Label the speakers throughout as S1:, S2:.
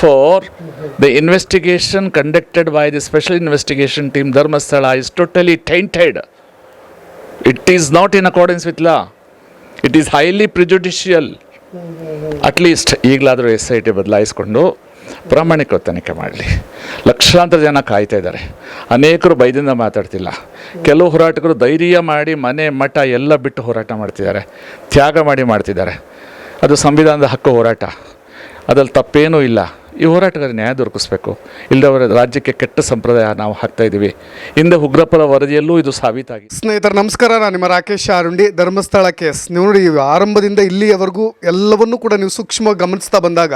S1: For the investigation conducted by the special investigation team Dharmasthala is totally tainted it is not in accordance with law it is highly prejudicial at least ಈಗಲಾದರೂ S I T ಬದಲಾಯಿಸ್ಕೊಂಡು ಪ್ರಾಮಾಣಿಕ ತನಿಖೆ ಮಾಡಲಿ. ಲಕ್ಷಾಂತರ ಜನ ಕಾಯ್ತಾ ಇದ್ದಾರೆ. ಅನೇಕರು ಬೈದಿಂದ ಮಾತಾಡ್ತಿಲ್ಲ. ಕೆಲವು ಹೋರಾಟಗಾರರು ಧೈರ್ಯ ಮಾಡಿ ಮನೆ, ಮಠ ಎಲ್ಲ ಬಿಟ್ಟು ಹೋರಾಟ ಮಾಡ್ತಿದ್ದಾರೆ. ತ್ಯಾಗ ಮಾಡಿ ಮಾಡ್ತಿದ್ದಾರೆ. ಅದು ಸಂವಿಧಾನದ ಹಕ್ಕು ಹೋರಾಟ. ಅದ್ರಲ್ಲಿ ತಪ್ಪೇನೂ ಇಲ್ಲ. ಈ ಹೋರಾಟಗಾರ ನ್ಯಾಯ ದೊರಕಿಸ್ಬೇಕು. ಇಲ್ಲದವರ ರಾಜ್ಯಕ್ಕೆ ಕೆಟ್ಟ ಸಂಪ್ರದಾಯ ನಾವು ಹಾಕ್ತಾ ಇದ್ದೀವಿ. ಹಿಂದೆ ಉಗ್ರಪ್ಪರ ವರದಿಯಲ್ಲೂ ಇದು ಸಾಬೀತಾಗಿ.
S2: ಸ್ನೇಹಿತರ, ನಮಸ್ಕಾರ. ನಾನು ನಿಮ್ಮ ರಾಕೇಶ್ ಆರುಂಡಿ ಧರ್ಮಸ್ಥಳ ಕೇಸ್ ನೀವು ನೋಡಿ ಆರಂಭದಿಂದ ಇಲ್ಲಿಯವರೆಗೂ ಎಲ್ಲವನ್ನೂ ಕೂಡ ನೀವು ಸೂಕ್ಷ್ಮವಾಗಿ ಗಮನಿಸ್ತಾ ಬಂದಾಗ,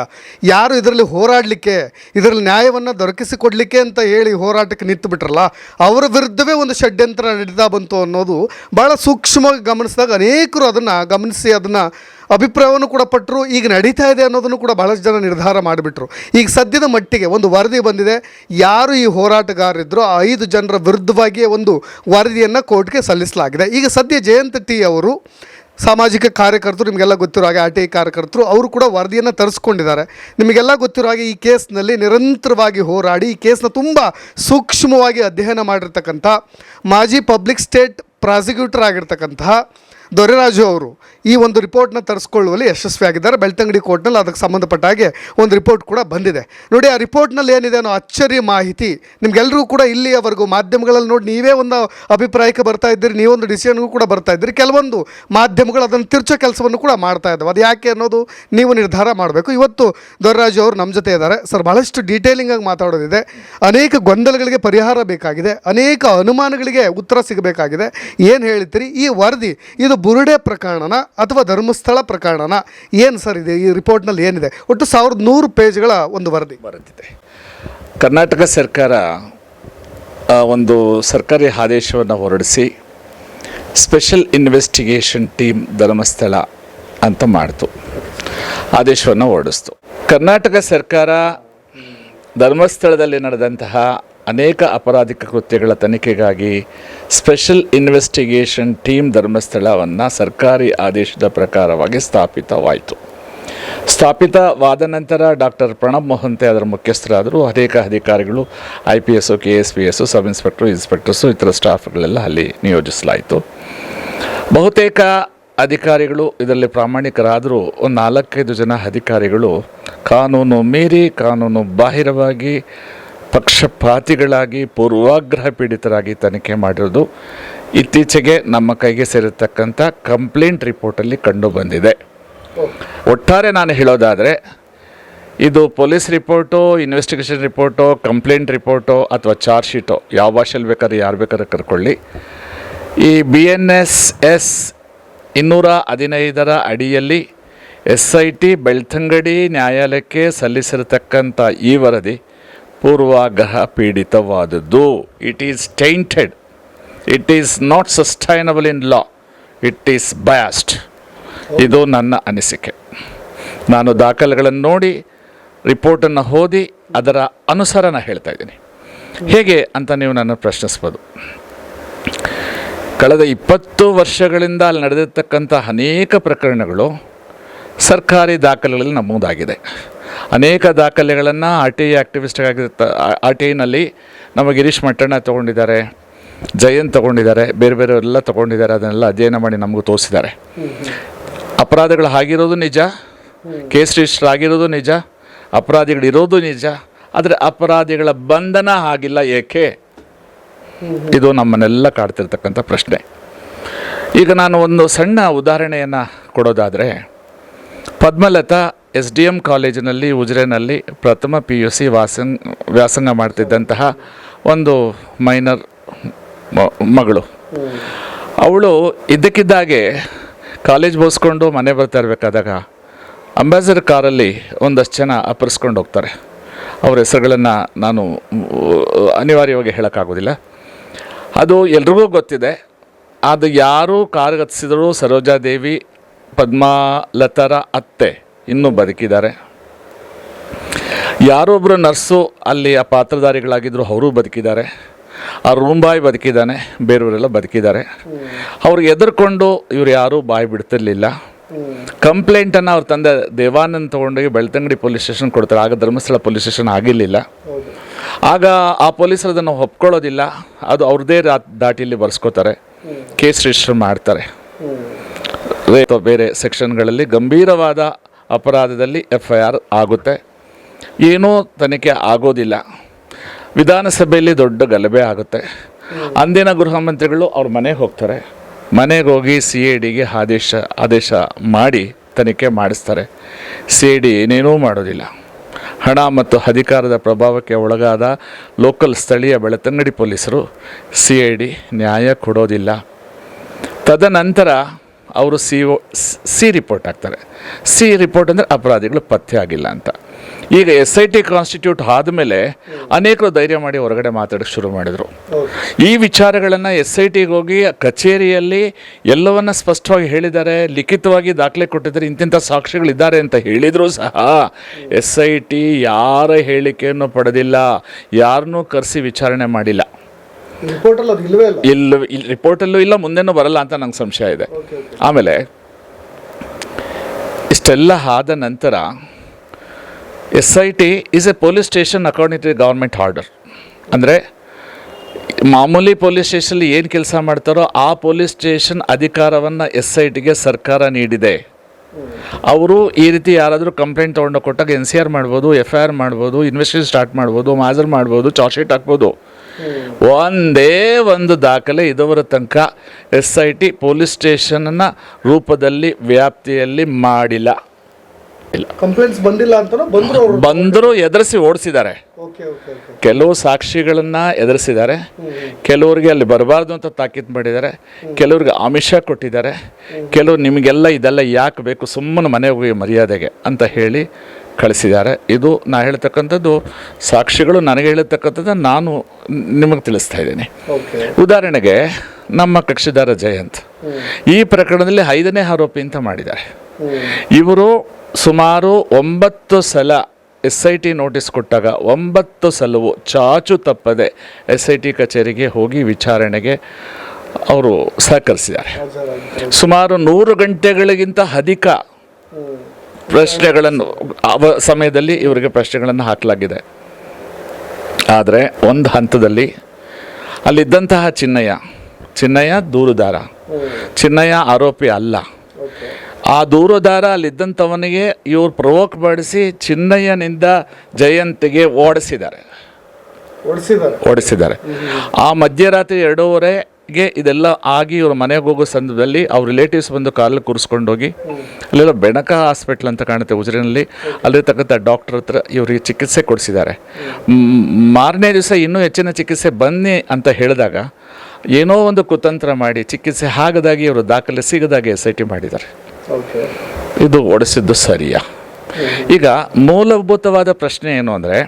S2: ಯಾರು ಇದರಲ್ಲಿ ಹೋರಾಡಲಿಕ್ಕೆ, ಇದರಲ್ಲಿ ನ್ಯಾಯವನ್ನು ದೊರಕಿಸಿಕೊಡ್ಲಿಕ್ಕೆ ಅಂತ ಹೇಳಿ ಹೋರಾಟಕ್ಕೆ ನಿಂತು ಬಿಟ್ರಲ್ಲ, ಅವರ ವಿರುದ್ಧವೇ ಒಂದು ಷಡ್ಯಂತ್ರ ನಡೀತಾ ಬಂತು ಅನ್ನೋದು ಭಾಳ ಸೂಕ್ಷ್ಮವಾಗಿ ಗಮನಿಸಿದಾಗ ಅನೇಕರು ಅದನ್ನು ಗಮನಿಸಿ ಅದನ್ನು ಅಭಿಪ್ರಾಯವನ್ನು ಕೂಡ ಪಟ್ಟರು ಈಗ ನಡೀತಾ ಇದೆ ಅನ್ನೋದನ್ನು ಕೂಡ ಬಹಳಷ್ಟು ಜನ ನಿರ್ಧಾರ ಮಾಡಿಬಿಟ್ರು. ಈಗ ಸದ್ಯದ ಮಟ್ಟಿಗೆ ಒಂದು ವರದಿ ಬಂದಿದೆ, ಯಾರು ಈ ಹೋರಾಟಗಾರರಿದ್ರು ಆ ಐದು ಜನರ ವಿರುದ್ಧವಾಗಿಯೇ ಒಂದು ವರದಿಯನ್ನು ಕೋರ್ಟ್ಗೆ ಸಲ್ಲಿಸಲಾಗಿದೆ. ಈಗ ಸದ್ಯ ಜಯಂತ ಟಿ ಅವರು ಸಾಮಾಜಿಕ ಕಾರ್ಯಕರ್ತರು, ನಿಮಗೆಲ್ಲ ಗೊತ್ತಿರೋ ಹಾಗೆ ಆರ್ ಟಿ ಐ ಕಾರ್ಯಕರ್ತರು, ಅವರು ಕೂಡ ವರದಿಯನ್ನು ತರಿಸ್ಕೊಂಡಿದ್ದಾರೆ. ನಿಮಗೆಲ್ಲ ಗೊತ್ತಿರೋ ಹಾಗೆ ಈ ಕೇಸ್ನಲ್ಲಿ ನಿರಂತರವಾಗಿ ಹೋರಾಡಿ, ಈ ಕೇಸ್ನ ತುಂಬ ಸೂಕ್ಷ್ಮವಾಗಿ ಅಧ್ಯಯನ ಮಾಡಿರ್ತಕ್ಕಂಥ ಮಾಜಿ ಪಬ್ಲಿಕ್ ಸ್ಟೇಟ್ ಪ್ರಾಸಿಕ್ಯೂಟರ್ ಆಗಿರ್ತಕ್ಕಂತಹ ದೊರೆರಾಜು ಅವರು ಈ ಒಂದು ರಿಪೋರ್ಟ್ನ ತರಿಸ್ಕೊಳ್ಳುವಲ್ಲಿ ಯಶಸ್ವಿಯಾಗಿದ್ದಾರೆ. ಬೆಳ್ತಂಗಡಿ ಕೋರ್ಟ್ನಲ್ಲಿ ಅದಕ್ಕೆ ಸಂಬಂಧಪಟ್ಟ ಹಾಗೆ ಒಂದು ರಿಪೋರ್ಟ್ ಕೂಡ ಬಂದಿದೆ. ನೋಡಿ, ಆ ರಿಪೋರ್ಟ್ನಲ್ಲಿ ಏನಿದೆ ಅನ್ನೋ ಅಚ್ಚರಿ ಮಾಹಿತಿ ನಿಮ್ಗೆಲ್ರಿಗೂ ಕೂಡ ಇಲ್ಲಿಯವರೆಗೂ ಮಾಧ್ಯಮಗಳಲ್ಲಿ ನೋಡಿ, ನೀವೇ ಒಂದು ಅಭಿಪ್ರಾಯಕ್ಕೆ ಬರ್ತಾ ಇದ್ದೀರಿ, ನೀವೊಂದು ಡಿಸಿಷನ್ಗೂ ಕೂಡ ಬರ್ತಾ ಇದ್ದೀರಿ. ಕೆಲವೊಂದು ಮಾಧ್ಯಮಗಳು ಅದನ್ನು ತಿರ್ಚೋ ಕೆಲಸವನ್ನು ಕೂಡ ಮಾಡ್ತಾ ಇದ್ದಾವೆ. ಅದು ಯಾಕೆ ಅನ್ನೋದು ನೀವು ನಿರ್ಧಾರ ಮಾಡಬೇಕು. ಇವತ್ತು ದೊರೆರಾಜು ಅವರು ನಮ್ಮ ಜೊತೆ ಇದ್ದಾರೆ. ಸರ್ ಭಾಳಷ್ಟು ಡೀಟೇಲಿಂಗ್ ಆಗಿ ಮಾತಾಡೋದಿದೆ. ಅನೇಕ ಗೊಂದಲಗಳಿಗೆ ಪರಿಹಾರ ಬೇಕಾಗಿದೆ. ಅನೇಕ ಅನುಮಾನಗಳಿಗೆ ಉತ್ತರ ಸಿಗಬೇಕಾಗಿದೆ. ಏನು ಹೇಳ್ತೀರಿ? ಈ ವರದಿ, ಇದು ಬುರುಡೆ ಪ್ರಕರಣನ ಅಥವಾ ಧರ್ಮಸ್ಥಳ ಪ್ರಕರಣನ ಏನು ಸರ್ ಇದೆ? ಈ ರಿಪೋರ್ಟ್ನಲ್ಲಿ ಏನಿದೆ? ಒಟ್ಟು ಸಾವಿರದ ನೂರು ಪೇಜ್ಗಳ ಒಂದು ವರದಿ.
S1: ಬರುತ್ತಿದೆ. ಕರ್ನಾಟಕ ಸರ್ಕಾರ ಒಂದು ಸರ್ಕಾರಿ ಆದೇಶವನ್ನು ಹೊರಡಿಸಿ ಸ್ಪೆಷಲ್ ಇನ್ವೆಸ್ಟಿಗೇಷನ್ ಟೀಮ್ ಧರ್ಮಸ್ಥಳ ಅಂತ ಮಾಡ್ತು. ಆದೇಶವನ್ನು ಹೊರಡಿಸ್ತು. ಕರ್ನಾಟಕ ಸರ್ಕಾರ ಧರ್ಮಸ್ಥಳದಲ್ಲಿ ನಡೆದಂತಹ ಅನೇಕ ಅಪರಾಧಿಕ ಕೃತ್ಯಗಳ ತನಿಖೆಗಾಗಿ ಸ್ಪೆಷಲ್ ಇನ್ವೆಸ್ಟಿಗೇಷನ್ ಟೀಮ್ ಧರ್ಮಸ್ಥಳವನ್ನು ಸರ್ಕಾರಿ ಆದೇಶದ ಪ್ರಕಾರವಾಗಿ ಸ್ಥಾಪಿತವಾಯಿತು. ಸ್ಥಾಪಿತವಾದ ನಂತರ ಡಾಕ್ಟರ್ ಪ್ರಣಬ್ ಮೊಹಂತೆ ಅದರ ಮುಖ್ಯಸ್ಥರಾದರು. ಅನೇಕ ಅಧಿಕಾರಿಗಳು, I P S K S P S sub inspector, inspectors, ಇತರ ಸ್ಟಾಫ್ಗಳೆಲ್ಲ ಅಲ್ಲಿ ನಿಯೋಜಿಸಲಾಯಿತು. ಬಹುತೇಕ ಅಧಿಕಾರಿಗಳು ಇದರಲ್ಲಿ ಪ್ರಾಮಾಣಿಕರಾದರೂ ಒಂದು ನಾಲ್ಕೈದು ಜನ ಅಧಿಕಾರಿಗಳು ಕಾನೂನು ಮೀರಿ, ಕಾನೂನು ಬಾಹಿರವಾಗಿ ಪಕ್ಷಪಾತಿಗಳಾಗಿ, ಪೂರ್ವಾಗ್ರಹ ಪೀಡಿತರಾಗಿ ತನಿಖೆ ಮಾಡಿರೋದು ಇತ್ತೀಚೆಗೆ ನಮ್ಮ ಕೈಗೆ ಸೇರಿರ್ತಕ್ಕಂಥ ಕಂಪ್ಲೇಂಟ್ ರಿಪೋರ್ಟಲ್ಲಿ ಕಂಡು ಬಂದಿದೆ. ಒಟ್ಟಾರೆ ನಾನು ಹೇಳೋದಾದರೆ, ಇದು police report, investigation report, complaint report ಅಥವಾ ಚಾರ್ಜ್ ಶೀಟು, ಯಾವ ಭಾಷೆಯಲ್ಲಿ ಬೇಕಾದ್ರೆ ಯಾರು ಬೇಕಾದ್ರೆ ಕರ್ಕೊಳ್ಳಿ. ಈ ಬಿ ಎನ್ ಎಸ್ ಎಸ್ ಇನ್ನೂರ ಹದಿನೈದರ ಅಡಿಯಲ್ಲಿ ಎಸ್ ಐ ಟಿ, ಬೆಳ್ತಂಗಡಿ ನ್ಯಾಯಾಲಯಕ್ಕೆ ಸಲ್ಲಿಸಿರತಕ್ಕಂಥ ಈ ವರದಿ ಪೂರ್ವಾಗ್ರಹ ಪೀಡಿತವಾದದ್ದು. It is tainted it is not sustainable in law it is biased ಇದು ನನ್ನ ಅನಿಸಿಕೆ. ನಾನು ದಾಖಲೆಗಳನ್ನು ನೋಡಿ, ರಿಪೋರ್ಟನ್ನು ಓದಿ, ಅದರ ಅನುಸರಣ ಹೇಳ್ತಾ ಇದ್ದೀನಿ. ಹೇಗೆ ಅಂತ ನೀವು ನನ್ನ ಪ್ರಶ್ನಿಸ್ಬೋದು. ಕಳೆದ ಇಪ್ಪತ್ತು ವರ್ಷಗಳಿಂದ ಅಲ್ಲಿ ನಡೆದಿರ್ತಕ್ಕಂಥ ಅನೇಕ ಪ್ರಕರಣಗಳು ಸರ್ಕಾರಿ ದಾಖಲೆಗಳಲ್ಲಿ ನಮೂದಾಗಿದೆ. ಅನೇಕ ದಾಖಲೆಗಳನ್ನು ಆರ್ ಟಿ ಐ ಆ್ಯಕ್ಟಿವಿಸ್ಟ್ಗಾಗಿರ್ತ ಆರ್ ಟಿ ಐನಲ್ಲಿ ನಮ್ಮ ಗಿರೀಶ್ ಮಟ್ಟಣ್ಣ ತೊಗೊಂಡಿದ್ದಾರೆ ಜಯಂತ್ ತೊಗೊಂಡಿದ್ದಾರೆ ಬೇರೆ ಬೇರೆಯವರೆಲ್ಲ ತೊಗೊಂಡಿದ್ದಾರೆ ಅದನ್ನೆಲ್ಲ ಅಧ್ಯಯನ ಮಾಡಿ ನಮಗೂ ತೋರಿಸಿದ್ದಾರೆ. ಅಪರಾಧಗಳು ಆಗಿರೋದು ನಿಜ ಕೇಸ್ ರಿಜಿಸ್ಟರ್ ಆಗಿರೋದು ನಿಜ ಅಪರಾಧಿಗಳಿರೋದು ನಿಜ ಆದರೆ ಅಪರಾಧಿಗಳ ಬಂಧನ ಆಗಿಲ್ಲ ಏಕೆ? ಇದು ನಮ್ಮನ್ನೆಲ್ಲ ಕಾಡ್ತಿರ್ತಕ್ಕಂಥ ಪ್ರಶ್ನೆ. ಈಗ ನಾನು ಒಂದು ಸಣ್ಣ ಉದಾಹರಣೆಯನ್ನು ಕೊಡೋದಾದರೆ ಪದ್ಮಲತಾ ಎಸ್ ಡಿ ಎಂ ಕಾಲೇಜಿನಲ್ಲಿ ಉಜಿರೆನಲ್ಲಿ ಪ್ರಥಮ ಪಿ ಯು ಸಿ ವಾಸಂಗ್ ವ್ಯಾಸಂಗ ಮಾಡ್ತಿದ್ದಂತಹ ಒಂದು ಮೈನರ್ ಮಗಳು. ಅವಳು ಇದ್ದಕ್ಕಿದ್ದಾಗೆ ಕಾಲೇಜ್ ಬೋಸ್ಕೊಂಡು ಮನೆ ಬರ್ತಾ ಇರಬೇಕಾದಾಗ ಅಂಬಾಸಿಡರ್ ಕಾರಲ್ಲಿ ಒಂದಷ್ಟು ಜನ ಅಪರಿಸ್ಕೊಂಡು ಹೋಗ್ತಾರೆ. ಅವ್ರ ಹೆಸರುಗಳನ್ನು ನಾನು ಅನಿವಾರ್ಯವಾಗಿ ಹೇಳೋಕ್ಕಾಗೋದಿಲ್ಲ. ಅದು ಎಲ್ರಿಗೂ ಗೊತ್ತಿದೆ. ಅದು ಯಾರು ಕಾರ್ಗತಿಸಿದರೂ ಸರೋಜಾದೇವಿ ಪದ್ಮಾಲತರ ಅತ್ತೆ. ಇನ್ನೂ ಬದುಕಿದ್ದಾರೆ. ಯಾರೊಬ್ಬರು ನರ್ಸು ಅಲ್ಲಿ ಆ ಪಾತ್ರಧಾರಿಗಳಾಗಿದ್ದರು ಅವರು ಬದುಕಿದ್ದಾರೆ. ಆ ರೂಮ್ ಬಾಯ್ ಬದುಕಿದ್ದಾನೆ ಬೇರೆಯವರೆಲ್ಲ ಬದುಕಿದ್ದಾರೆ. ಅವ್ರು ಎದುರ್ಕೊಂಡು ಇವ್ರು ಯಾರೂ ಬಾಯಿ ಬಿಡ್ತಿರ್ಲಿಲ್ಲ. ಕಂಪ್ಲೇಂಟನ್ನು ಅವ್ರ ತಂದೆ ದೇವಾನಂದ್ ತೊಗೊಂಡೋಗಿ ಬೆಳ್ತಂಗಡಿ ಪೊಲೀಸ್ ಸ್ಟೇಷನ್ ಕೊಡ್ತಾರೆ. ಆಗ ಧರ್ಮಸ್ಥಳ ಪೊಲೀಸ್ ಸ್ಟೇಷನ್ ಆಗಿರಲಿಲ್ಲ. ಆಗ ಆ ಪೊಲೀಸರು ಅದನ್ನು ಒಪ್ಕೊಳ್ಳೋದಿಲ್ಲ. ಅದು ಅವ್ರದ್ದೇ ದಾಟಿಯಲ್ಲಿ ಬರ್ಸ್ಕೋತಾರೆ. ಕೇಸ್ ರಿಜಿಸ್ಟರ್ ಮಾಡ್ತಾರೆ. ಬೇರೆ ಸೆಕ್ಷನ್ಗಳಲ್ಲಿ ಗಂಭೀರವಾದ ಅಪರಾಧದಲ್ಲಿ ಎಫ್ ಐ ಆರ್ ಆಗುತ್ತೆ. ಏನೂ ತನಿಖೆ ಆಗೋದಿಲ್ಲ. ವಿಧಾನಸಭೆಯಲ್ಲಿ ದೊಡ್ಡ ಗಲಭೆ ಆಗುತ್ತೆ. ಅಂದಿನ ಗೃಹ ಮಂತ್ರಿಗಳು ಅವ್ರ ಮನೆಗೆ ಹೋಗ್ತಾರೆ. ಮನೆಗೆ ಹೋಗಿ ಸಿ ಎ ಡಿಗೆ ಆದೇಶ ಆದೇಶ ಮಾಡಿ ತನಿಖೆ ಮಾಡಿಸ್ತಾರೆ. ಸಿ ಎ ಡಿ ಏನೇನೂ ಮಾಡೋದಿಲ್ಲ. ಹಣ ಮತ್ತು ಅಧಿಕಾರದ ಪ್ರಭಾವಕ್ಕೆ ಒಳಗಾದ ಲೋಕಲ್ ಸ್ಥಳೀಯ ಬೆಳತಂಗಡಿ ಪೊಲೀಸರು ಸಿ ಐ ಡಿ ನ್ಯಾಯ ಕೊಡೋದಿಲ್ಲ. ತದನಂತರ ಅವರು ಸಿ ಒ ಸಿ ರಿಪೋರ್ಟ್ ಆಗ್ತಾರೆ ಸಿ ರಿಪೋರ್ಟ್ ಅಂದರೆ ಅಪರಾಧಿಗಳು ಪತ್ತೆ ಆಗಿಲ್ಲ ಅಂತ. ಈಗ ಎಸ್ ಐ ಟಿ ಕಾನ್ಸ್ಟಿಟ್ಯೂಟ್ ಆದಮೇಲೆ ಅನೇಕರು ಧೈರ್ಯ ಮಾಡಿ ಹೊರಗಡೆ ಮಾತಾಡೋಕ್ಕೆ ಶುರು ಮಾಡಿದರು. ಈ ವಿಚಾರಗಳನ್ನು ಎಸ್ ಐ ಟಿಗೆ ಹೋಗಿ ಕಚೇರಿಯಲ್ಲಿ ಎಲ್ಲವನ್ನ ಸ್ಪಷ್ಟವಾಗಿ ಹೇಳಿದ್ದಾರೆ, ಲಿಖಿತವಾಗಿ ದಾಖಲೆ ಕೊಟ್ಟಿದ್ದಾರೆ ಇಂತಿಂಥ ಸಾಕ್ಷಿಗಳಿದ್ದಾರೆ ಅಂತ ಹೇಳಿದರೂ ಸಹ ಎಸ್ ಐ ಟಿ ಯಾರ ಹೇಳಿಕೆಯನ್ನು ಪಡೆದಿಲ್ಲ, ಯಾರನ್ನೂ ಕರೆಸಿ ವಿಚಾರಣೆ ಮಾಡಿಲ್ಲ.
S2: ರಿಪೋರ್ಟಲ್ಲಿ ಅದು ಇಲ್ವೇ ಇಲ್ಲ?
S1: ಇಲ್ಲ ಇಲ್ಲಿ ರಿಪೋರ್ಟಲ್ಲೂ ಇಲ್ಲ ಮುಂದೆನೂ ಬರಲ್ಲ ಅಂತ ನಂಗೆ ಸಂಶಯ ಇದೆ. ಆಮೇಲೆ ಇಷ್ಟೆಲ್ಲ ಆದ ನಂತರ S I T is a police station according to government order ಅಂದರೆ ಮಾಮೂಲಿ ಪೊಲೀಸ್ ಸ್ಟೇಷನಲ್ಲಿ ಏನು ಕೆಲಸ ಮಾಡ್ತಾರೋ ಆ ಪೊಲೀಸ್ ಸ್ಟೇಷನ್ ಅಧಿಕಾರವನ್ನು ಎಸ್ ಐ ಟಿಗೆ ಸರ್ಕಾರ ನೀಡಿದೆ. ಅವರು ಈ ರೀತಿ ಯಾರಾದರೂ ಕಂಪ್ಲೇಂಟ್ ತೊಗೊಂಡು ಕೊಟ್ಟಾಗ ಎನ್ ಸಿ ಆರ್ ಮಾಡ್ಬೋದು ಎಫ್ ಐ ಆರ್ ಮಾಡ್ಬೋದು ಇನ್ವೆಸ್ಟಿಗೇಷನ್ ಸ್ಟಾರ್ಟ್ ಮಾಡ್ಬೋದು ಮಾಜರ್ ಮಾಡ್ಬೋದು ಚಾರ್ಜ್ ಶೀಟ್ ಹಾಕ್ಬೋದು. ಒಂದೇ ಒಂದು ದಾಖಲೆ ಇದುವರ ತನಕ ಎಸ್ ಐ ಟಿ ಪೊಲೀಸ್ ಸ್ಟೇಷನ್ನ ರೂಪದಲ್ಲಿ ವ್ಯಾಪ್ತಿಯಲ್ಲಿ ಮಾಡಿಲ್ಲ.
S2: ಕಂಪ್ಲೇಂಟ್ಸ್ ಬಂದಿಲ್ಲ ಅಂತನೋ? ಬಂದ್ರು
S1: ಎದುರಿಸಿ ಓಡಿಸಿದ್ದಾರೆ. ಕೆಲವು ಸಾಕ್ಷಿಗಳನ್ನು ಎದುರಿಸಿದ್ದಾರೆ. ಕೆಲವರಿಗೆ ಅಲ್ಲಿ ಬರಬಾರ್ದು ಅಂತ ತಾಕೀತು ಮಾಡಿದ್ದಾರೆ. ಕೆಲವ್ರಿಗೆ ಆಮಿಷ ಕೊಟ್ಟಿದ್ದಾರೆ. ಕೆಲವರು ನಿಮಗೆಲ್ಲ ಇದೆಲ್ಲ ಯಾಕೆ ಬೇಕು ಸುಮ್ಮನೆ ಮನೆಗೆ ಹೋಗಿ ಮರ್ಯಾದೆಗೆ ಅಂತ ಹೇಳಿ ಕಳಿಸಿದ್ದಾರೆ. ಇದು ನಾ ಹೇಳ್ತಕ್ಕಂಥದ್ದು ಸಾಕ್ಷಿಗಳು ನನಗೆ ಹೇಳತಕ್ಕಂಥದ್ದು ನಾನು ನಿಮಗೆ ತಿಳಿಸ್ತಾ ಇದ್ದೀನಿ. ಉದಾಹರಣೆಗೆ ನಮ್ಮ ಕಕ್ಷಿದಾರ ಜಯಂತ್. ಈ ಪ್ರಕರಣದಲ್ಲಿ ಐದನೇ ಆರೋಪಿ ಅಂತ ಮಾಡಿದ್ದಾರೆ. ಇವರು ಸುಮಾರು ಒಂಬತ್ತು ಸಲ ಎಸ್ ಐ ಟಿ ನೋಟಿಸ್ ಕೊಟ್ಟಾಗ ಒಂಬತ್ತು ಸಲವು ಚಾಚು ತಪ್ಪದೆ ಎಸ್ ಐ ಟಿ ಕಚೇರಿಗೆ ಹೋಗಿ ವಿಚಾರಣೆಗೆ ಅವರು ಸಹಕರಿಸಿದ್ದಾರೆ. ಸುಮಾರು ನೂರು ಗಂಟೆಗಳಿಗಿಂತ ಅಧಿಕ ಪ್ರಶ್ನೆಗಳನ್ನು ಅವ ಸಮಯದಲ್ಲಿ ಇವರಿಗೆ ಪ್ರಶ್ನೆಗಳನ್ನು ಹಾಕಲಾಗಿದೆ. ಆದರೆ ಒಂದು ಹಂತದಲ್ಲಿ ಅಲ್ಲಿದ್ದಂತಹ ಚಿನ್ನಯ್ಯ ಚಿನ್ನಯ್ಯ ದೂರುದಾರ. ಚಿನ್ನಯ್ಯ ಆರೋಪಿ ಅಲ್ಲ. ಆ ದೂರುದಾರ ಅಲ್ಲಿದ್ದಂಥವನಿಗೆ ಇವರು ಪ್ರವೋಕ್ ಮಾಡಿಸಿ ಚಿನ್ನಯ್ಯನಿಂದ ಜಯಂತಿಗೆ ಓಡಿಸಿದ್ದಾರೆ.
S2: ಓಡಿಸಿದ್ದಾರೆ.
S1: ಆ ಮಧ್ಯರಾತ್ರಿ ಎರಡೂವರೆಗೆ ಇದೆಲ್ಲ ಆಗಿ ಇವ್ರ ಮನೆಗೆ ಹೋಗೋ ಸಂದರ್ಭದಲ್ಲಿ ಅವ್ರ ರಿಲೇಟಿವ್ಸ್ ಬಂದು ಕಾಲಲ್ಲಿ ಕೂರಿಸ್ಕೊಂಡೋಗಿ ಅಲ್ಲೆಲ್ಲ ಬೆಣಕ ಹಾಸ್ಪಿಟ್ಲ್ ಅಂತ ಕಾಣುತ್ತೆ ಉಜಿರಿನಲ್ಲಿ. ಅಲ್ಲಿರ್ತಕ್ಕಂಥ ಡಾಕ್ಟರ್ ಹತ್ರ ಇವರಿಗೆ ಚಿಕಿತ್ಸೆ ಕೊಡಿಸಿದ್ದಾರೆ. ಮಾರನೇ ದಿವಸ ಇನ್ನೂ ಹೆಚ್ಚಿನ ಚಿಕಿತ್ಸೆ ಬನ್ನಿ ಅಂತ ಹೇಳಿದಾಗ ಏನೋ ಒಂದು ಕುತಂತ್ರ ಮಾಡಿ ಚಿಕಿತ್ಸೆ ಆಗದಾಗಿ ಇವರು ದಾಖಲೆ ಸಿಗದಾಗೆ ಎಸ್ ಐ ಟಿ ಮಾಡಿದ್ದಾರೆ.
S2: ಓಕೆ
S1: ಇದು ಓಡಿಸಿದ್ದು ಸರಿಯಾ? ಈಗ ಮೂಲಭೂತವಾದ ಪ್ರಶ್ನೆ ಏನು ಅಂದರೆ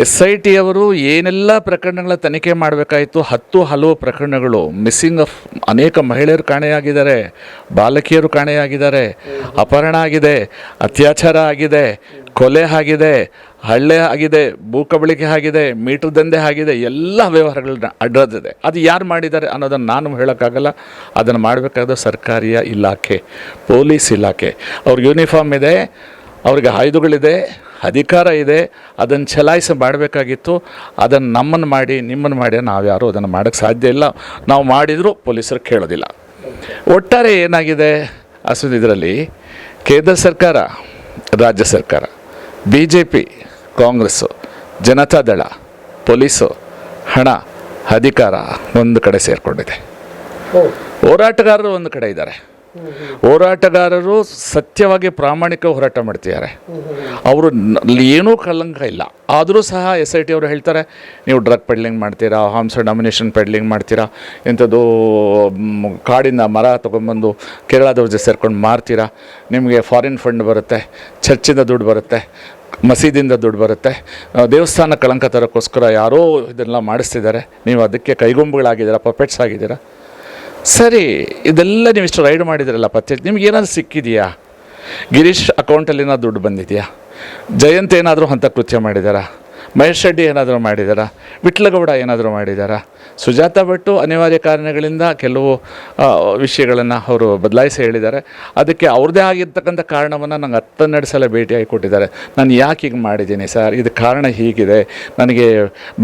S1: ಎಸ್ ಐ ಟಿ ಅವರು ಏನೆಲ್ಲ ಪ್ರಕರಣಗಳ ತನಿಖೆ ಮಾಡಬೇಕಾಯಿತು? ಹತ್ತು ಹಲವು ಪ್ರಕರಣಗಳು. ಮಿಸ್ಸಿಂಗ್ ಆಫ್ ಅನೇಕ ಮಹಿಳೆಯರು ಕಾಣೆಯಾಗಿದ್ದಾರೆ. ಬಾಲಕಿಯರು ಕಾಣೆಯಾಗಿದ್ದಾರೆ. ಅಪಹರಣ ಆಗಿದೆ. ಅತ್ಯಾಚಾರ ಆಗಿದೆ. ಕೊಲೆ ಆಗಿದೆ. ಹಳ್ಳೆ ಆಗಿದೆ. ಭೂಕಬಳಿಕೆ ಆಗಿದೆ. ಮೀಟರ್ ದಂಧೆ ಆಗಿದೆ. ಎಲ್ಲ ವ್ಯವಹಾರಗಳನ್ನ ಅಡ್ಡದಿದೆ ಅದು ಯಾರು ಮಾಡಿದ್ದಾರೆ ಅನ್ನೋದನ್ನು ನಾನು ಹೇಳೋಕ್ಕಾಗಲ್ಲ. ಅದನ್ನು ಮಾಡಬೇಕಾದ ಸರ್ಕಾರಿಯ ಇಲಾಖೆ, ಪೊಲೀಸ್ ಇಲಾಖೆ. ಅವ್ರ ಯೂನಿಫಾರ್ಮ್ ಇದೆ. ಅವ್ರಿಗೆ ಆಯುಧಗಳಿದೆ, ಅಧಿಕಾರ ಇದೆ, ಅದನ್ನು ಚಲಾಯಿಸಿ ಮಾಡಬೇಕಾಗಿತ್ತು. ಅದನ್ನು ನಮ್ಮನ್ನು ಮಾಡಿ, ನಿಮ್ಮನ್ನು ಮಾಡಿ ನಾವು ಯಾರೂ ಅದನ್ನು ಮಾಡೋಕ್ಕೆ ಸಾಧ್ಯ ಇಲ್ಲ. ನಾವು ಮಾಡಿದರೂ ಪೊಲೀಸರು ಕೇಳೋದಿಲ್ಲ. ಒಟ್ಟಾರೆ ಏನಾಗಿದೆ? ಅಸಲು ಇದರಲ್ಲಿ ಕೇಂದ್ರ ಸರ್ಕಾರ, ರಾಜ್ಯ ಸರ್ಕಾರ B J P Congress Janata Dal police, ಹಣ, ಅಧಿಕಾರ ಒಂದು ಕಡೆ ಸೇರಿಕೊಂಡಿದೆ. ಹೋರಾಟಗಾರರು ಒಂದು ಕಡೆ ಇದ್ದಾರೆ. ಹೋರಾಟಗಾರರು ಸತ್ಯವಾಗಿ ಪ್ರಾಮಾಣಿಕ ಹೋರಾಟ ಮಾಡ್ತಿದ್ದಾರೆ. ಅವರು ಏನೂ ಕಳಂಕ ಇಲ್ಲ. ಆದರೂ ಸಹ ಎಸ್ ಐ ಟಿ ಅವರು ಹೇಳ್ತಾರೆ, ನೀವು ಡ್ರಗ್ ಪೆಡ್ಲಿಂಗ್ ಮಾಡ್ತೀರಾ ಹಾಮ್ಸ್ ಡಾಮಿನೇಷನ್ ಪೆಡ್ಲಿಂಗ್ ಮಾಡ್ತೀರಾ, ಇಂಥದ್ದು ಕಾಡಿಂದ ಮರ ತೊಗೊಂಬಂದು ಕೇರಳದವ್ರ ಜೊತೆ ಸೇರ್ಕೊಂಡು ಮಾರ್ತೀರಾ, ನಿಮಗೆ ಫಾರಿನ್ ಫಂಡ್ ಬರುತ್ತೆ, ಚರ್ಚಿಂದ ದುಡ್ಡು ಬರುತ್ತೆ, ಮಸೀದಿಯಿಂದ ದುಡ್ಡು ಬರುತ್ತೆ ದೇವಸ್ಥಾನ ಕಳಂಕ ತರೋಕ್ಕೋಸ್ಕರ ಯಾರೋ ಇದನ್ನೆಲ್ಲ ಮಾಡಿಸ್ತಿದ್ದಾರೆ, ನೀವು ಅದಕ್ಕೆ ಕೈಗೊಂಬುಗಳಾಗಿದ್ದೀರಾ ಪಪೆಟ್ಸ್ ಆಗಿದ್ದೀರಾ? ಸರಿ, ಇದೆಲ್ಲ ನೀವು ಇಷ್ಟು ರೈಡ್ ಮಾಡಿದ್ರಲ್ಲ ಪತ್ತೆ ನಿಮ್ಗೆ ಏನಾದರೂ ಸಿಕ್ಕಿದೆಯಾ? ಗಿರೀಶ್ ಅಕೌಂಟಲ್ಲಿ ಏನಾದ್ರು ದುಡ್ಡು ಬಂದಿದೆಯಾ? ಜಯಂತ್ ಏನಾದರೂ ಅಂತ ಕೃತ್ಯ ಮಾಡಿದಾರಾ? ಮಹೇಶ್ ಶೆಡ್ಡಿ ಏನಾದರೂ ಮಾಡಿದಾರಾ? ವಿಟ್ಲಗೌಡ ಏನಾದರೂ ಮಾಡಿದಾರಾ? ಸುಜಾತ ಭಟ್ಟು ಅನಿವಾರ್ಯ ಕಾರಣಗಳಿಂದ ಕೆಲವು ವಿಷಯಗಳನ್ನು ಅವರು ಬದಲಾಯಿಸಿ ಹೇಳಿದ್ದಾರೆ. ಅದಕ್ಕೆ ಅವ್ರದ್ದೇ ಆಗಿರ್ತಕ್ಕಂಥ ಕಾರಣವನ್ನು ನಂಗೆ ಹತ್ತನ್ನೆರಡು ಸಲ ಭೇಟಿಯಾಗಿ ಕೊಟ್ಟಿದ್ದಾರೆ ನಾನು ಯಾಕೆ ಹೀಗೆ ಮಾಡಿದ್ದೀನಿ ಸರ್? ಇದು ಕಾರಣ ಹೀಗಿದೆ. ನನಗೆ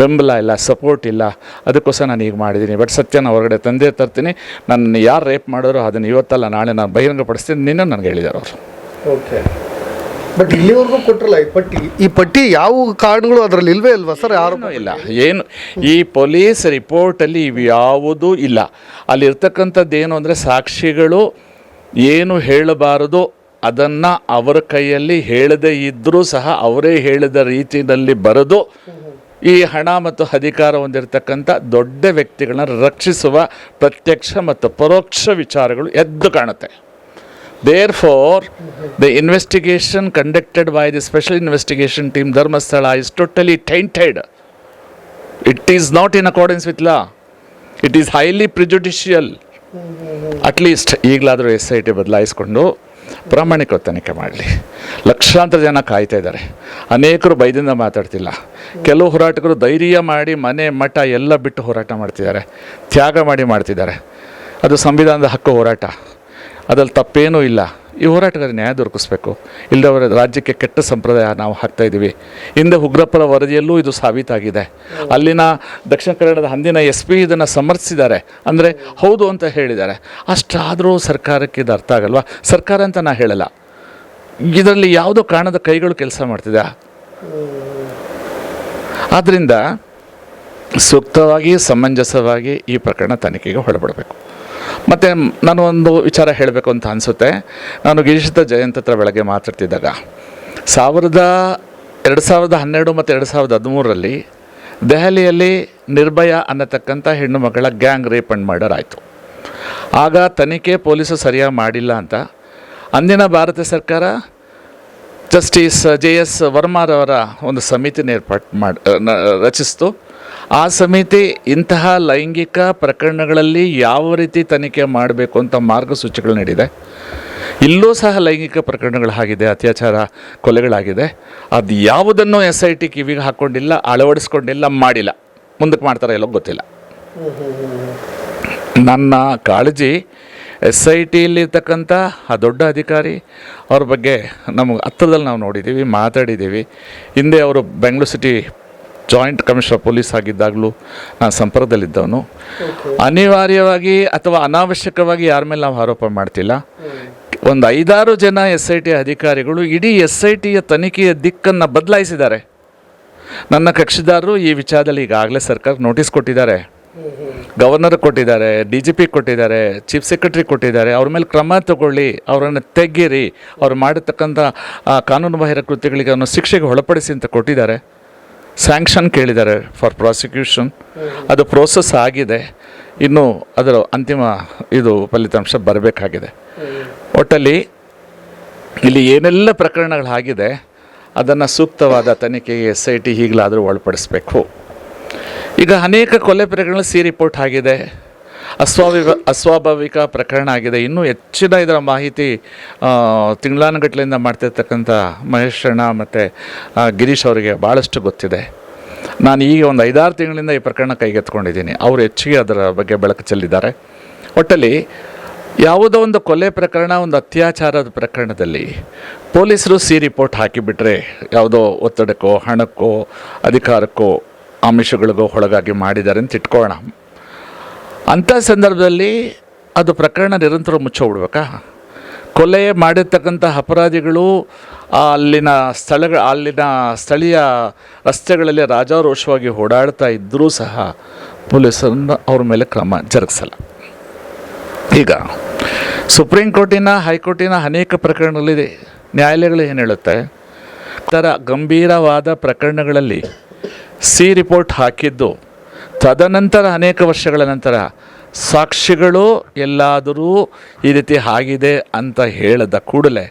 S1: ಬೆಂಬಲ ಇಲ್ಲ, ಸಪೋರ್ಟ್ ಇಲ್ಲ. ಅದಕ್ಕೋಸ್ಕರ ನಾನು ಹೀಗೆ ಮಾಡಿದ್ದೀನಿ. ಬಟ್ ಸತ್ಯನ ಹೊರಗಡೆ ತಂದೆ ತರ್ತೀನಿ. ನನ್ನ ಯಾರು ರೇಪ್ ಮಾಡಿದ್ರು ಅದನ್ನು ಇವತ್ತಲ್ಲ, ನಾಳೆ ನಾನು ಬಹಿರಂಗಪಡಿಸ್ತೀನಿ. ನಿನ್ನ ನನಗೆ ಹೇಳಿದ್ದಾರೆ ಅವರು.
S2: ಓಕೆ. ಬಟ್ ಇಲ್ಲಿವರೆಗೂ ಕೊಟ್ಟಿರಲ್ಲ ಈ ಪಟ್ಟಿ. ಈ ಪಟ್ಟಿ ಯಾವ ಕಾರಣಗಳು ಅದರಲ್ಲಿ ಇಲ್ವೇ ಇಲ್ವಾ ಸರ್? ಯಾರು
S1: ಇಲ್ಲ. ಏನು? ಈ ಪೊಲೀಸ್ ರಿಪೋರ್ಟಲ್ಲಿ ಇವು ಯಾವುದೂ ಇಲ್ಲ. ಅಲ್ಲಿರ್ತಕ್ಕಂಥದ್ದು ಏನು ಅಂದರೆ ಸಾಕ್ಷಿಗಳು ಏನು ಹೇಳಬಾರದು ಅದನ್ನು ಅವರ ಕೈಯಲ್ಲಿ ಹೇಳದೇ ಇದ್ದರೂ ಸಹ ಅವರೇ ಹೇಳಿದ ರೀತಿಯಲ್ಲಿ ಬರೆದು ಈ ಹಣ ಮತ್ತು ಅಧಿಕಾರ ಹೊಂದಿರತಕ್ಕಂಥ ದೊಡ್ಡ ವ್ಯಕ್ತಿಗಳನ್ನ ರಕ್ಷಿಸುವ ಪ್ರತ್ಯಕ್ಷ ಮತ್ತು ಪರೋಕ್ಷ ವಿಚಾರಗಳು ಎದ್ದು ಕಾಣುತ್ತೆ. For the investigation conducted by the special investigation team Dharmasthala is totally tainted it is not in accordance with law it is highly prejudicial at least ಈಗಲಾದರೂ ಎಸ್ ಐ ಟಿ ಬದಲಾಯಿಸಿಕೊಂಡು ಪ್ರಾಮಾಣಿಕ ತನಿಖೆ ಮಾಡಲಿ. ಲಕ್ಷಾಂತರ ಜನ ಕಾಯ್ತಾ ಇದ್ದಾರೆ. ಅನೇಕರು ಬೈದಿಂದ ಮಾತಾಡ್ತಿಲ್ಲ. ಕೆಲವು ಹೋರಾಟಗಾರರು ಧೈರ್ಯ ಮಾಡಿ ಮನೆ, ಮಠ ಎಲ್ಲ ಬಿಟ್ಟು ಹೋರಾಟ ಮಾಡ್ತಿದ್ದಾರೆ. ತ್ಯಾಗ ಮಾಡಿ ಮಾಡ್ತಿದ್ದಾರೆ. ಅದು ಸಂವಿಧಾನದ ಹಕ್ಕು ಹೋರಾಟ. ಅದ್ರಲ್ಲಿ ತಪ್ಪೇನೂ ಇಲ್ಲ. ಈ ಹೋರಾಟಗಾರ ನ್ಯಾಯ ದೊರಕಿಸ್ಬೇಕು. ಇಲ್ಲದವರ ರಾಜ್ಯಕ್ಕೆ ಕೆಟ್ಟ ಸಂಪ್ರದಾಯ ನಾವು ಹಾಕ್ತಾ ಇದ್ದೀವಿ. ಹಿಂದೆ ಉಗ್ರಪ್ಪರ ವರದಿಯಲ್ಲೂ ಇದು ಸಾಬೀತಾಗಿದೆ. ಅಲ್ಲಿನ ದಕ್ಷಿಣ ಕನ್ನಡದ ಅಂದಿನ ಎಸ್ ಪಿ ಇದನ್ನು ಸಮರ್ಥಿಸಿದ್ದಾರೆ. ಅಂದರೆ ಹೌದು ಅಂತ ಹೇಳಿದ್ದಾರೆ. ಅಷ್ಟಾದರೂ ಸರ್ಕಾರಕ್ಕೆ ಇದು ಅರ್ಥ ಆಗಲ್ವಾ? ಸರ್ಕಾರ ಅಂತ ನಾ ಹೇಳಲ್ಲ. ಇದರಲ್ಲಿ ಯಾವುದೋ ಕಾರಣದ ಕೈಗಳು ಕೆಲಸ ಮಾಡ್ತಿದೆ. ಆದ್ದರಿಂದ ಸೂಕ್ತವಾಗಿ ಸಮಂಜಸವಾಗಿ ಈ ಪ್ರಕರಣ ತನಿಖೆಗೆ ಹೊರಬಿಡಬೇಕು ಮತ್ತು ನಾನು ಒಂದು ವಿಚಾರ ಹೇಳಬೇಕು ಅಂತ ಅನಿಸುತ್ತೆ. ನಾನು ಗಿರೀಶಿತ ಜಯಂತ್ ಹತ್ರ ಬೆಳಗ್ಗೆ ಮಾತಾಡ್ತಿದ್ದಾಗ, ಸಾವಿರದ ಎರಡು ಸಾವಿರದ ಹನ್ನೆರಡು ಮತ್ತು ಎರಡು ಸಾವಿರದ ಹದಿಮೂರರಲ್ಲಿ ದೆಹಲಿಯಲ್ಲಿ ನಿರ್ಭಯ ಅನ್ನತಕ್ಕಂಥ ಹೆಣ್ಣು ಮಕ್ಕಳ ಗ್ಯಾಂಗ್ ರೇಪ್ ಅಂಡ್ ಮರ್ಡರ್ ಆಯಿತು ಆಗ ತನಿಖೆ ಪೊಲೀಸು ಸರಿಯಾಗಿ ಮಾಡಿಲ್ಲ ಅಂತ ಅಂದಿನ ಭಾರತ ಸರ್ಕಾರ ಜಸ್ಟಿಸ್ ಜೆ ಎಸ್ ವರ್ಮಾರವರ ಒಂದು ಸಮಿತಿನ ಏರ್ಪಾಟ್ ಮಾಡಿ ರಚಿಸಿತು. ಆ ಸಮಿತಿ ಇಂತಹ ಲೈಂಗಿಕ ಪ್ರಕರಣಗಳಲ್ಲಿ ಯಾವ ರೀತಿ ತನಿಖೆ ಮಾಡಬೇಕು ಅಂತ ಮಾರ್ಗಸೂಚಿಗಳು ನೀಡಿದೆ. ಇಲ್ಲೂ ಸಹ ಲೈಂಗಿಕ ಪ್ರಕರಣಗಳು ಆಗಿದೆ, ಅತ್ಯಾಚಾರ ಕೊಲೆಗಳಾಗಿದೆ. ಅದು ಯಾವುದನ್ನು ಎಸ್ ಐ ಟಿ ಕಿವಿಗೆ ಹಾಕ್ಕೊಂಡಿಲ್ಲ ಅಳವಡಿಸ್ಕೊಂಡಿಲ್ಲ, ಮಾಡಿಲ್ಲ. ಮುಂದಕ್ಕೆ ಮಾಡ್ತಾರೆ ಎಲ್ಲೋ ಗೊತ್ತಿಲ್ಲ. ನನ್ನ ಕಾಳಜಿ ಎಸ್ ಐ ಟಿಲಿರ್ತಕ್ಕಂಥ ಆ ದೊಡ್ಡ ಅಧಿಕಾರಿ ಅವ್ರ ಬಗ್ಗೆ ನಮಗೆ ಹತ್ತಿರದಲ್ಲಿ ನಾವು ನೋಡಿದ್ದೀವಿ, ಮಾತಾಡಿದ್ದೀವಿ. ಹಿಂದೆ ಅವರು Bengaluru city joint commissioner police ಆಗಿದ್ದಾಗಲೂ ನಾನು ಸಂಪರ್ಕದಲ್ಲಿದ್ದವನು. ಅನಿವಾರ್ಯವಾಗಿ ಅಥವಾ ಅನಾವಶ್ಯಕವಾಗಿ ಯಾರ ಮೇಲೆ ನಾವು ಆರೋಪ ಮಾಡ್ತಿಲ್ಲ. ಒಂದು ಐದಾರು ಜನ ಎಸ್ ಐ ಟಿ ಅಧಿಕಾರಿಗಳು ಇಡೀ ಎಸ್ ಐ ಟಿಯ ತನಿಖೆಯ ದಿಕ್ಕನ್ನು ಬದಲಾಯಿಸಿದ್ದಾರೆ. ನನ್ನ ಕಕ್ಷಿದಾರರು ಈ ವಿಚಾರದಲ್ಲಿ ಈಗಾಗಲೇ ಸರ್ಕಾರ ನೋಟಿಸ್ ಕೊಟ್ಟಿದ್ದಾರೆ. ಗವರ್ನರ್ ಕೊಟ್ಟಿದ್ದಾರೆ ಡಿ ಜಿ ಪಿ ಕೊಟ್ಟಿದ್ದಾರೆ ಚೀಫ್ ಸೆಕ್ರೆಟರಿ ಕೊಟ್ಟಿದ್ದಾರೆ. ಅವ್ರ ಮೇಲೆ ಕ್ರಮ ತಗೊಳ್ಳಿ ಅವರನ್ನು ತೆಗೀರಿ ಅವ್ರು ಮಾಡಿರ್ತಕ್ಕಂಥ ಆ, ಕಾನೂನು ಬಾಹಿರ ಕೃತ್ಯಗಳಿಗೆ ಅವನು ಶಿಕ್ಷೆಗೆ ಒಳಪಡಿಸಿ ಅಂತ ಕೊಟ್ಟಿದ್ದಾರೆ. ಸ್ಯಾಂಕ್ಷನ್ ಕೇಳಿದ್ದಾರೆ ಫಾರ್ ಪ್ರಾಸಿಕ್ಯೂಷನ್ ಅದು ಪ್ರೋಸೆಸ್ ಆಗಿದೆ. ಇನ್ನು ಅದರ ಅಂತಿಮ ಇದು ಫಲಿತಾಂಶ ಬರಬೇಕಾಗಿದೆ. ಒಟ್ಟಲ್ಲಿ ಇಲ್ಲಿ ಏನೆಲ್ಲ ಪ್ರಕರಣಗಳಾಗಿದೆ, ಅದನ್ನು ಸೂಕ್ತವಾದ ತನಿಖೆಗೆ ಎಸ್ ಐ ಟಿ ಈಗಲಾದರೂ ಒಳಪಡಿಸಬೇಕು. ಈಗ ಅನೇಕ ಕೊಲೆ ಪ್ರಕರಣ ಸಿ ರಿಪೋರ್ಟ್ ಆಗಿದೆ. ಅಸ್ವಾಭಾವಿಕ ಅಸ್ವಾಭಾವಿಕ ಪ್ರಕರಣ ಆಗಿದೆ. ಇನ್ನೂ ಹೆಚ್ಚಿನ ಇದರ ಮಾಹಿತಿ ತಿಂಗಳಾನುಗಟ್ಟಲೆಯಿಂದ ಮಾಡ್ತಿರ್ತಕ್ಕಂಥ ಮಹೇಶ್ ಅಣ್ಣ ಮತ್ತು ಗಿರೀಶ್ ಅವರಿಗೆ ಭಾಳಷ್ಟು ಗೊತ್ತಿದೆ. ನಾನು ಈಗ ಒಂದು ಐದಾರು ತಿಂಗಳಿಂದ ಈ ಪ್ರಕರಣ ಕೈಗೆತ್ಕೊಂಡಿದ್ದೀನಿ ಅವರು ಹೆಚ್ಚಿಗೆ ಅದರ ಬಗ್ಗೆ ಬೆಳಕು ಚೆಲ್ಲಿದ್ದಾರೆ. ಒಟ್ಟಲ್ಲಿ ಯಾವುದೋ ಒಂದು ಕೊಲೆ ಪ್ರಕರಣ, ಒಂದು ಅತ್ಯಾಚಾರದ ಪ್ರಕರಣದಲ್ಲಿ ಪೊಲೀಸರು ಸಿ ರಿಪೋರ್ಟ್ ಹಾಕಿಬಿಟ್ರೆ ಯಾವುದೋ ಒತ್ತಡಕ್ಕೋ, ಹಣಕ್ಕೋ, ಅಧಿಕಾರಕ್ಕೋ ಆಮಿಷಗಳಿಗೋ ಒಳಗಾಗಿ ಮಾಡಿದ್ದಾರೆ ಅಂತ ಇಟ್ಕೊಳ್ಳೋಣ. ಅಂಥ ಸಂದರ್ಭದಲ್ಲಿ ಅದು ಪ್ರಕರಣ ನಿರಂತರ ಮುಚ್ಚೋಗ್ಬಿಡ್ಬೇಕಾ? ಕೊಲೆ ಮಾಡಿರ್ತಕ್ಕಂಥ ಅಪರಾಧಿಗಳು ಅಲ್ಲಿನ ಸ್ಥಳಗಳ, ಅಲ್ಲಿನ ಸ್ಥಳೀಯ ರಸ್ತೆಗಳಲ್ಲಿ ರಾಜಾರೋಷವಾಗಿ ಓಡಾಡ್ತಾ ಇದ್ದರೂ ಸಹ ಪೊಲೀಸರನ್ನು ಅವ್ರ ಮೇಲೆ ಕ್ರಮ ಜರುಗಿಸಲ್ಲ. ಈಗ ಸುಪ್ರೀಂ ಕೋರ್ಟಿನ, ಹೈಕೋರ್ಟಿನ ಅನೇಕ ಪ್ರಕರಣಗಳಿದೆ. ನ್ಯಾಯಾಲಯಗಳು ಏನು ಹೇಳುತ್ತೆ? ಥರ ಗಂಭೀರವಾದ ಪ್ರಕರಣಗಳಲ್ಲಿ ಸಿ ರಿಪೋರ್ಟ್ ಹಾಕಿದ್ದು ತದನಂತರ ಅನೇಕ ವರ್ಷಗಳ ನಂತರ ಸಾಕ್ಷಿಗಳು ಎಲ್ಲಾದರೂ ಈ ರೀತಿ ಆಗಿದೆ ಅಂತ ಹೇಳಿದ ಕೂಡಲೇ